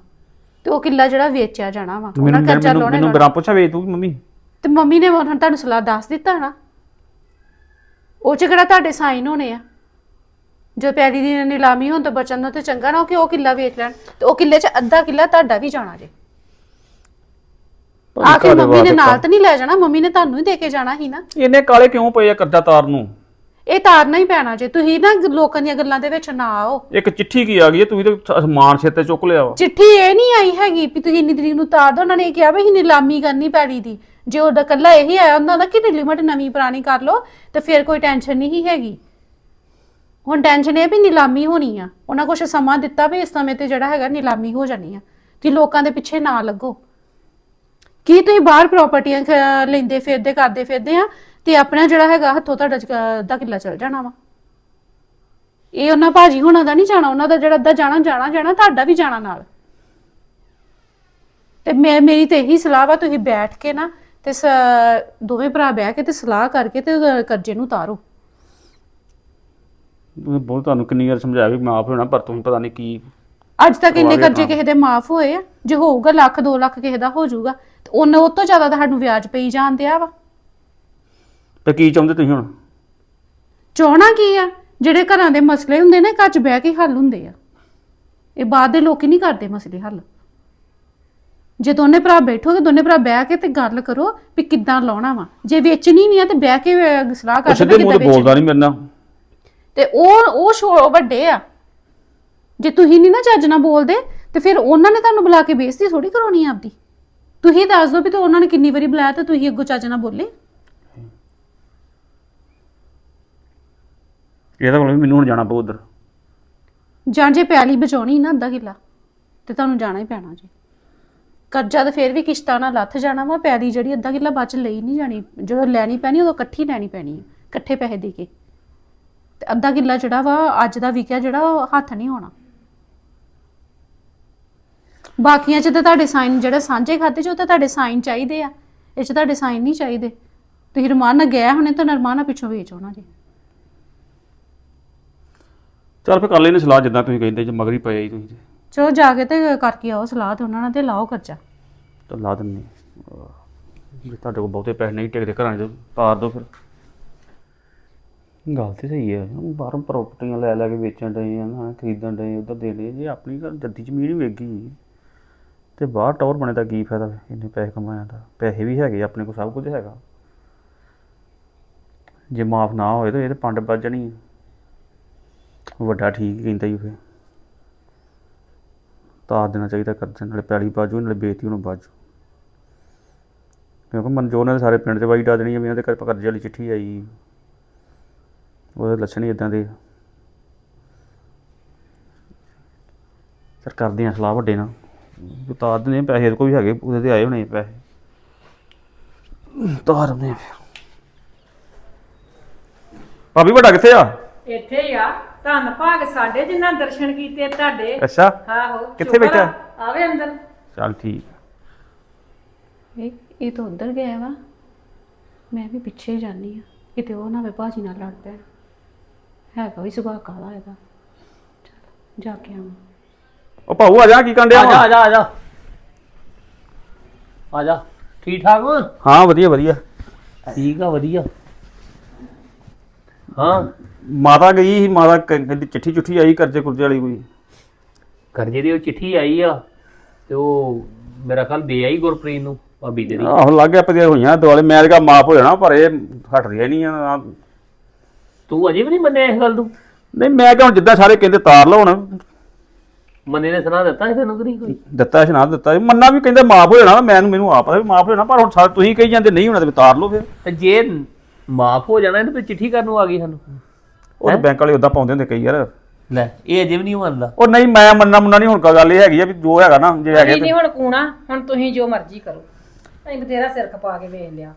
ਤੇ ਉਹ ਕਿੱਲਾ ਜਿਹੜਾ ਵੇਚਿਆ ਜਾਣਾ ਵਾ। ਉਹਨਾਂ ਮੈਨੂੰ ਕਰਜ਼ਾ ਮੈਨੂੰ ਲਾਉਣਾ ਮੈਨੂੰ। ਬਰਾ ਪੁੱਛਾ ਵੇਚ ਤੂੰ ਮੰਮੀ? ਤੇ ਮੰਮੀ ਨੇ ਹੁਣ ਤੁਹਾਨੂੰ ਸਲਾਹ ਦੱਸ ਦਿੱਤਾ ਨਾ। ਉਹ ਚ ਕਿਹੜਾ ਤੁਹਾਡੇ ਸਾਈਨ ਹੋਣੇ ਆ? ਜੋ ਪਿਆਲੀ ਦੀ ਨਿਲਾਮੀ ਹੋਣ ਤੋਂ ਬਚਣ ਦਾ ਤੇ ਚੰਗਾ ਨਾ ਕਿ ਉਹ ਕਿੱਲਾ ਵੇਚ ਲੈਣ। ਤੇ ਉਹ ਕਿੱਲੇ ਚ ਅੱਧਾ ਕਿੱਲਾ ਤੁਹਾਡਾ ਵੀ ਜਾਣਾ ਜੇ। ਆ ਕੇ ਮੰਮੀ ਨੇ ਨਾਲ ਤਾਂ ਨਹੀਂ ਲੈ ਜਾਣਾ? ਮੰਮੀ ਨੇ ਤੁਹਾਨੂੰ ਹੀ ਦੇ ਕੇ ਜਾਣਾ ਸੀ ਨਾ। ਇਹਨੇ ਕਾਲੇ ਕਿਉਂ ਪਏ ਆ ਕਰਜ਼ਾ ਤਾਰ ਨੂੰ? ਇਹ ਤਾਰਨਾ ਹੀ ਪੈਣਾ ਜੇ। ਤੁਸੀਂ ਨਾ ਲੋਕਾਂ ਦੀਆਂ ਗੱਲਾਂ ਦੇ ਵਿੱਚ ਨਾ ਆਓ। ਇੱਕ ਚਿੱਠੀ ਕੀ ਆ ਗਈ? ਹੈ ਤੁਸੀਂ ਤਾਂ ਅਸਮਾਨ ਸਿਰ ਤੇ ਚੁੱਕ ਲਿਆ ਵਾ। ਚਿੱਠੀ ਇਹ ਨਹੀਂ ਆਈ ਹੈਗੀ ਵੀ ਤੁਸੀਂ ਇੰਨੀ ਤਰੀਕ ਨੂੰ ਤਾਰ ਦੋ। ਉਹਨਾਂ ਨੇ ਇਹ ਕਿਹਾ ਵੀ ਅਸੀਂ ਨਿਲਾਮੀ ਕਰਨੀ ਪੈਣੀ ਦੀ। ਜੇ ਉਹਦਾ ਕੱਲਾ ਇਹੀ ਆਇਆ ਉਹਨਾਂ ਦਾ ਕਿ ਲਿਮਟ ਨਵੀਂ ਪੁਰਾਣੀ ਕਰ ਲਓ ਤੇ ਫਿਰ ਕੋਈ ਟੈਨਸ਼ਨ ਨਹੀਂ ਹੈਗੀ। ਹੁਣ ਟੈਨਸ਼ਨ ਇਹ ਵੀ ਨਿਲਾਮੀ ਹੋਣੀ ਆ। ਉਹਨਾਂ ਕੁਛ ਸਮਾਂ ਦਿੱਤਾ ਵੀ ਇਸ ਸਮੇਂ ਤੇ ਜਿਹੜਾ ਹੈਗਾ ਨਿਲਾਮੀ ਹੋ ਜਾਣੀ ਆ। ਤੁਸੀਂ ਲੋਕਾਂ ਦੇ ਪਿੱਛੇ ਨਾ ਲੱਗੋ। ਕੀ ਤੁਸੀਂ ਬਾਹਰ ਪ੍ਰਾਪਰਟੀਆਂ ਖ- ਲੈਂਦੇ ਫਿਰਦੇ ਕਰਦੇ ਫਿਰਦੇ ਆ ਤੇ ਆਪਣਾ ਜਿਹੜਾ ਹੈਗਾ ਹੱਥੋਂ ਤੁਹਾਡਾ ਚ- ਅੱਧਾ ਕਿੱਲਾ ਚਲ ਜਾਣਾ ਵਾ। ਇਹ ਉਹਨਾਂ ਭਾਜੀ ਹੁਣਾਂ ਦਾ ਨਹੀਂ ਜਾਣਾ ਉਹਨਾਂ ਦਾ ਜਿਹੜਾ ਅੱਧਾ ਜਾਣਾ ਜਾਣਾ ਜਾਣਾ ਤੁਹਾਡਾ ਵੀ ਜਾਣਾ ਨਾਲ। ਤੇ ਮੈਂ ਮੇਰੀ ਤੇ ਇਹੀ ਸਲਾਹ ਵਾ ਤੁਸੀਂ ਬੈਠ ਕੇ ਨਾ ਤੇ ਸ- ਦੋਵੇਂ ਭਰਾ ਬਹਿ ਕੇ ਤੇ ਸਲਾਹ ਕਰਕੇ ਤੇ ਕਰਜ਼ੇ ਨੂੰ ਉਤਾਰੋ। ਤੁਸੀਂ ਬਹੁਤ ਤੁਹਾਨੂੰ ਕਿੰਨੀ ਵਾਰ ਸਮਝਾਇਆ ਵੀ ਮਾਫ ਹੋਣਾ ਪਰ ਤੁਸੀਂ ਪਤਾ ਨਹੀਂ ਕੀ ਅੱਜ ਤੱਕ ਇੰਨੇ ਕਰਜ਼ੇ। ਕਿਸੇ ਦੇ ਮਾਫ ਹੋਏ ਆ। ਜੇ ਹੋਊਗਾ ਲੱਖ 2 ਲੱਖ ਕਿਸੇ ਦਾ ਹੋ ਜਾਊਗਾ। ਤੇ ਉਹਨਾਂ ਉਹ ਤੋਂ ਜ਼ਿਆਦਾ ਤੁਹਾਨੂੰ ਵਿਆਜ ਪਈ ਜਾਂਦੇ ਆ ਵਾ। ਤੇ ਕੀ ਚਾਹੁੰਦੇ ਤੁਸੀਂ ਹੁਣ? ਚਾਹਣਾ ਕੀ ਆ? ਜਿਹੜੇ ਘਰਾਂ ਦੇ ਮਸਲੇ ਹੁੰਦੇ ਨੇ ਘਰ 'ਚ ਬਹਿ ਕੇ ਹੱਲ ਹੁੰਦੇ ਆ। ਇਹ ਬਾਅਦ ਦੇ ਲੋਕੀ ਨਹੀਂ ਕਰਦੇ ਮਸਲੇ ਹੱਲ। ਜੇ ਦੋਨੇ ਭਰਾ ਬੈਠੋਗੇ ਦੋਨੇ ਭਰਾ ਬਹਿ ਕੇ ਤੇ ਗੱਲ ਕਰੋ ਵੀ ਕਿੱਦਾਂ ਲਾਉਣਾ ਵਾ। ਜੇ ਵੇਚਣੀ ਵੀ ਆ ਤੇ ਬਹਿ ਕੇ ਅਹ, ਸਲਾਹ ਕਰਦੇ ਸਿੱਧੇ ਮੂੰਹ ਕਿੱਦਾਂ ਤੇ ਬੋਲਦਾ ਨਹੀਂ ਮੇਰੇ ਨਾਲ। ਤੇ ਉਹ ਉਹ ਸ਼ੋ ਵੱਡੇ ਆ। ਜੇ ਤੁਸੀਂ ਨਹੀਂ ਨਾ ਚੱਜ ਨਾਲ ਬੋਲਦੇ ਤੇ ਫਿਰ ਉਹਨਾਂ ਨੇ ਤੁਹਾਨੂੰ ਬੁਲਾ ਕੇ ਬੇਇੱਜ਼ਤੀ ਥੋੜੀ ਕਰਾਉਣੀ ਆ ਆਪਦੀ। ਤੁਸੀਂ ਦੱਸ ਦਿਓ ਵੀ ਤੂੰ ਉਹਨਾਂ ਨੇ ਕਿੰਨੀ ਵਾਰੀ ਬੁਲਾਇਆ ਤੇ ਤੁਸੀਂ ਅੱਗੋਂ ਚੱਜ ਨਾਲ ਬੋਲੇ। ਇਹਦਾ ਵੀ ਮੈਨੂੰ ਹੁਣ ਜਾਣਾ ਪਊ ਉਧਰ। ਜਾਂ ਜੇ ਪਿਆਲੀ ਬਚਾਉਣੀ ਨਾ ਅੱਧਾ ਕਿੱਲਾ ਤੇ ਤੁਹਾਨੂੰ ਜਾਣਾ ਹੀ ਪੈਣਾ ਜੀ। ਕਰਜ਼ਾ ਤਾਂ ਫੇਰ ਵੀ ਕਿਸ਼ਤਾਂ ਨਾਲ ਲੱਥ ਜਾਣਾ ਵਾ ਪਿਆਲੀ ਜਿਹੜੀ ਅੱਧਾ ਕਿੱਲਾ ਬਚ ਲਈ ਨਹੀਂ ਜਾਣੀ ਜਦੋਂ ਲੈਣੀ ਪੈਣੀ ਉਦੋਂ ਇਕੱਠੀ ਲੈਣੀ ਪੈਣੀ ਹੈ ਇਕੱਠੇ ਪੈਸੇ ਦੇ ਕੇ। ਤੇ ਅੱਧਾ ਕਿੱਲਾ ਜਿਹੜਾ ਵਾ ਅੱਜ ਦਾ ਵਿਕਿਆ ਜਿਹੜਾ ਉਹ ਹੱਥ ਨਹੀਂ ਹੋਣਾ ਬਾਕੀਆਂ 'ਚ ਤਾਂ ਤੁਹਾਡੇ ਸਾਈਨ ਜਿਹੜੇ ਸਾਂਝੇ ਖਾਤੇ 'ਚ ਉਹ ਤਾਂ ਤੁਹਾਡੇ ਸਾਈਨ ਚਾਹੀਦੇ ਆ। ਇਹ 'ਚ ਤੁਹਾਡੇ ਸਾਈਨ ਨਹੀਂ ਚਾਹੀਦੇ। ਤੁਸੀਂ ਰਮਾਨ ਗਿਆ ਹੁਣੇ ਤਾਂ ਰਮਾਨ ਪਿੱਛੋਂ ਵੇਚ ਆਉਣਾ ਜੀ ਚੱਲ ਫਿਰ ਕਰ ਲੈਨੇ ਸਲਾਹ ਜਿੱਦਾਂ ਤੁਸੀਂ ਕਹਿੰਦੇ ਜੇ ਮਗਰੀ ਪਏ ਤੁਸੀਂ ਤੇ। ਚਲੋ ਜਾ ਕੇ ਤੇ ਕਰਕੇ ਆਓ ਸਲਾਹ ਤੇ ਉਹਨਾਂ ਨਾਲ ਤੇ ਲਾਓ ਕਰਜ਼ਾ ਤਾਂ ਲਾ ਦਿੰਨੇ ਜੇ ਤੁਹਾਡੇ ਕੋਲ ਬਹੁਤੇ ਪੈਸੇ ਨਹੀਂ ਟਿਕਦੇ ਘਰਾਂ 'ਚ ਤਾਰ ਦਿਓ ਫਿਰ। ਗੱਲ ਤੇ ਸਹੀ ਹੈ ਬਾਹਰੋਂ ਪ੍ਰਾਪਰਟੀਆਂ ਲੈ ਲੈ ਕੇ ਵੇਚਣ ਡਏ ਆ ਨਾ ਖਰੀਦਣ ਡਏ ਉਧਰ ਦੇ ਲਏ ਜੇ ਆਪਣੀ ਘਰ ਜੱਦੀ ਜ਼ਮੀਨ ਹੀ ਵੇਗੀ ਤੇ ਬਾਹਰ ਟੌਰ ਬਣੇ ਦਾ ਕੀ ਫਾਇਦਾ ਇੰਨੇ ਪੈਸੇ ਕਮਾਇਆ ਦਾ। ਪੈਸੇ ਵੀ ਹੈਗੇ, ਆਪਣੇ ਕੋਲ ਸਭ ਕੁਝ ਹੈਗਾ। ਜੇ ਮਾਫ ਨਾ ਹੋਏ ਤਾਂ ਇਹ ਤਾਂ ਪੰਡ ਵੱਜ ਜਾਣੀ ਵੱਡਾ ਠੀਕ ਕਹਿੰਦਾ ਹੀ ਫੇ ਤਾਰ ਦੇਣਾ ਚਾਹੀਦਾ ਕਰਜ਼ਾ, ਨਾਲੇ ਪੈਲੀ ਬਾਜੂ, ਨਾਲੇ ਬੇਤੀ ਉਹਨੂੰ ਬਾਜੂ। ਕਿਉਂਕਿ ਮਨਜੋਤ ਨੇ ਸਾਰੇ ਪਿੰਡ 'ਚ ਵਾਈ ਡਾ ਦੇਣੀ ਆ ਵੀ ਇਹਨਾਂ ਦੇ ਘਰ ਕਰਜ਼ੇ ਵਾਲੀ ਚਿੱਠੀ ਆਈ। ਉਹਦੇ ਲੱਛਣ ਹੀ ਇਦਾਂ ਦੇ ਸਰ ਕਰਦੇ ਆ ਸਲਾਹ ਵੱਡੇ ਨਾਲ। ਉਤਾਰ ਦਿੰਦੇ ਪੈਸੇ ਇਹਦੇ ਕੋਲ ਵੀ ਹੈਗੇ ਉਹਦੇ ਤੇ ਆਏ ਹੋਣੇ ਪੈਸੇ। ਉਤਾਰ ਦਿੰਦੇ ਫਿਰ। ਭਾਬੀ ਵੱਡਾ ਕਿੱਥੇ ਆ? ਇੱਥੇ ਹੀ ਆ। ਧੰਨ ਭਾਗ ਸਾਡੇ ਜਿਨ੍ਹਾਂ ਦਰਸ਼ਨ ਕੀਤੇ ਤੁਹਾਡੇ। ਅੱਛਾ। ਆਹੋ ਕਿੱਥੇ ਬੈਠਾ? ਆਵੇ ਅੰਦਰ। ਚੱਲ ਠੀਕ। ਆ। ਇਹ ਇਹ ਤਾਂ ਉੱਧਰ ਗਿਆ ਵਾ। ਮੈਂ ਵੀ ਪਿੱਛੇ ਜਾਨੀ ਆ। ਕਿਤੇ ਉਹ ਨਾ ਵੇ ਭਾਜੀ ਨਾਲ ਲੜ ਪੈਣ ਹੈਗਾ ਵੀ ਸੁਭਾਅ ਕਾਲਾ ਇਹਦਾ। ਚੱਲ ਜਾ ਕੇ ਆਵਾਂ। ਉਹ ਭਾਊ ਆ ਜਾ ਕੀ ਕਰਨ ਡਿਆ ਆ ਜਾ? ਆ ਜਾ ਆ ਜਾ। ਆ ਜਾ। ਠੀਕ ਠਾਕ ਹਾਂ ਵਧੀਆ ਵਧੀਆ। ਠੀਕ ਆ ਵਧੀਆ। ਹਾਂ। ਮਾਤਾ ਗਈ ਸੀ ਮਾਤਾ ਕ- ਕਹਿੰਦੀ ਚਿੱਠੀ ਚੁੱਠੀ ਆਈ ਕਰਜ਼ੇ ਕੁਰਜ਼ੇ ਵਾਲੀ ਕੋਈ। ਕਰਜੇ ਦੀ ਉਹ ਚਿੱਠੀ ਆਈ ਆ ਤੇ ਉਹ ਮੇਰਾ ਖਿਆਲ ਦੇ ਆਈ ਗੁਰਪ੍ਰੀਤ ਨੂੰ ਭਾਬੀ ਤੇਰੀ। ਆਹੋ ਲੱਗ ਗਿਆ ਪਦੀਆਂ ਹੋਈਆਂ ਦੁਆਲੇ ਮੈਂ ਤਾਂ ਮਾਫ ਹੋ ਜਾਣਾ ਪਰ ਇਹ ਹਟਦੀਆਂ ਨਹੀਂ ਆ ਤੂੰ ਅਜੇ ਵੀ ਨਹੀਂ ਮੰਨਿਆ ਇਸ ਗੱਲ ਨੂੰ? ਨਹੀਂ ਮੈਂ ਕਿਹਾ ਹੁਣ ਜਿੱਦਾਂ ਸਾਰੇ ਕਹਿੰਦੇ ਤਾਰ ਲਓ ਹੁਣ ਮੰਨੇ ਨੇ ਸੁਣਾ ਦਿੱਤਾ ਸੀ ਤੈਨੂੰ ਕਿ ਨਹੀਂ ਕੋਈ? ਦਿੱਤਾ ਸ਼ਨਾ ਦਿੱਤਾ ਸੀ। ਮੰਨਾ ਵੀ ਕਹਿੰਦੇ ਮਾਫ ਹੋ ਜਾਣਾ ਮੈਂ ਮੈਨੂੰ ਆਪ ਪਤਾ ਵੀ ਮਾਫ ਹੋ ਜਾਣਾ ਪਰ ਹੁਣ ਸਾਰੇ ਤੁਸੀਂ ਕਹੀ ਜਾਂਦੇ ਨਹੀਂ ਹੋਣਾ ਤੇ ਵੀ ਤਾਰ ਲਓ ਫਿਰ। ਤੇ ਜੇ ਮਾਫ ਹੋ ਜਾਣਾ ਤੇ ਫਿਰ ਚਿੱਠੀ ਕਰਨ ਨੂੰ ਆ ਗਈ ਸਾਨੂੰ। ਉਹ ਤਾਂ ਬੈਂਕ ਵਾਲੇ ਉਦਾਂ ਪਾਉਂਦੇ ਹੁੰਦੇ ਕਈ ਯਾਰ। ਲੈ ਇਹ ਅਜੇ ਵੀ ਨਹੀਂ ਮੰਨਦਾ। ਉਹ ਨਹੀਂ ਮੈਂ ਮੰਨਣਾ ਮੁੰਨਾ ਨਹੀਂ ਹੁਣ ਕ- ਗੱਲ ਇਹ ਹੈਗੀ ਆ ਵੀ ਜੋ ਹੈਗਾ ਨਾ ਜੇ ਹੈਗੇ ਨਹੀਂ ਹੁਣ ਕੂਣਾ ਹੁਣ ਤੁਸੀਂ ਜੋ ਮਰਜ਼ੀ ਕਰੋ। ਅਸੀਂ ਬਥੇਰਾ ਸਿਰ ਖਪਾ ਕੇ ਵੇਖ ਲਿਆ।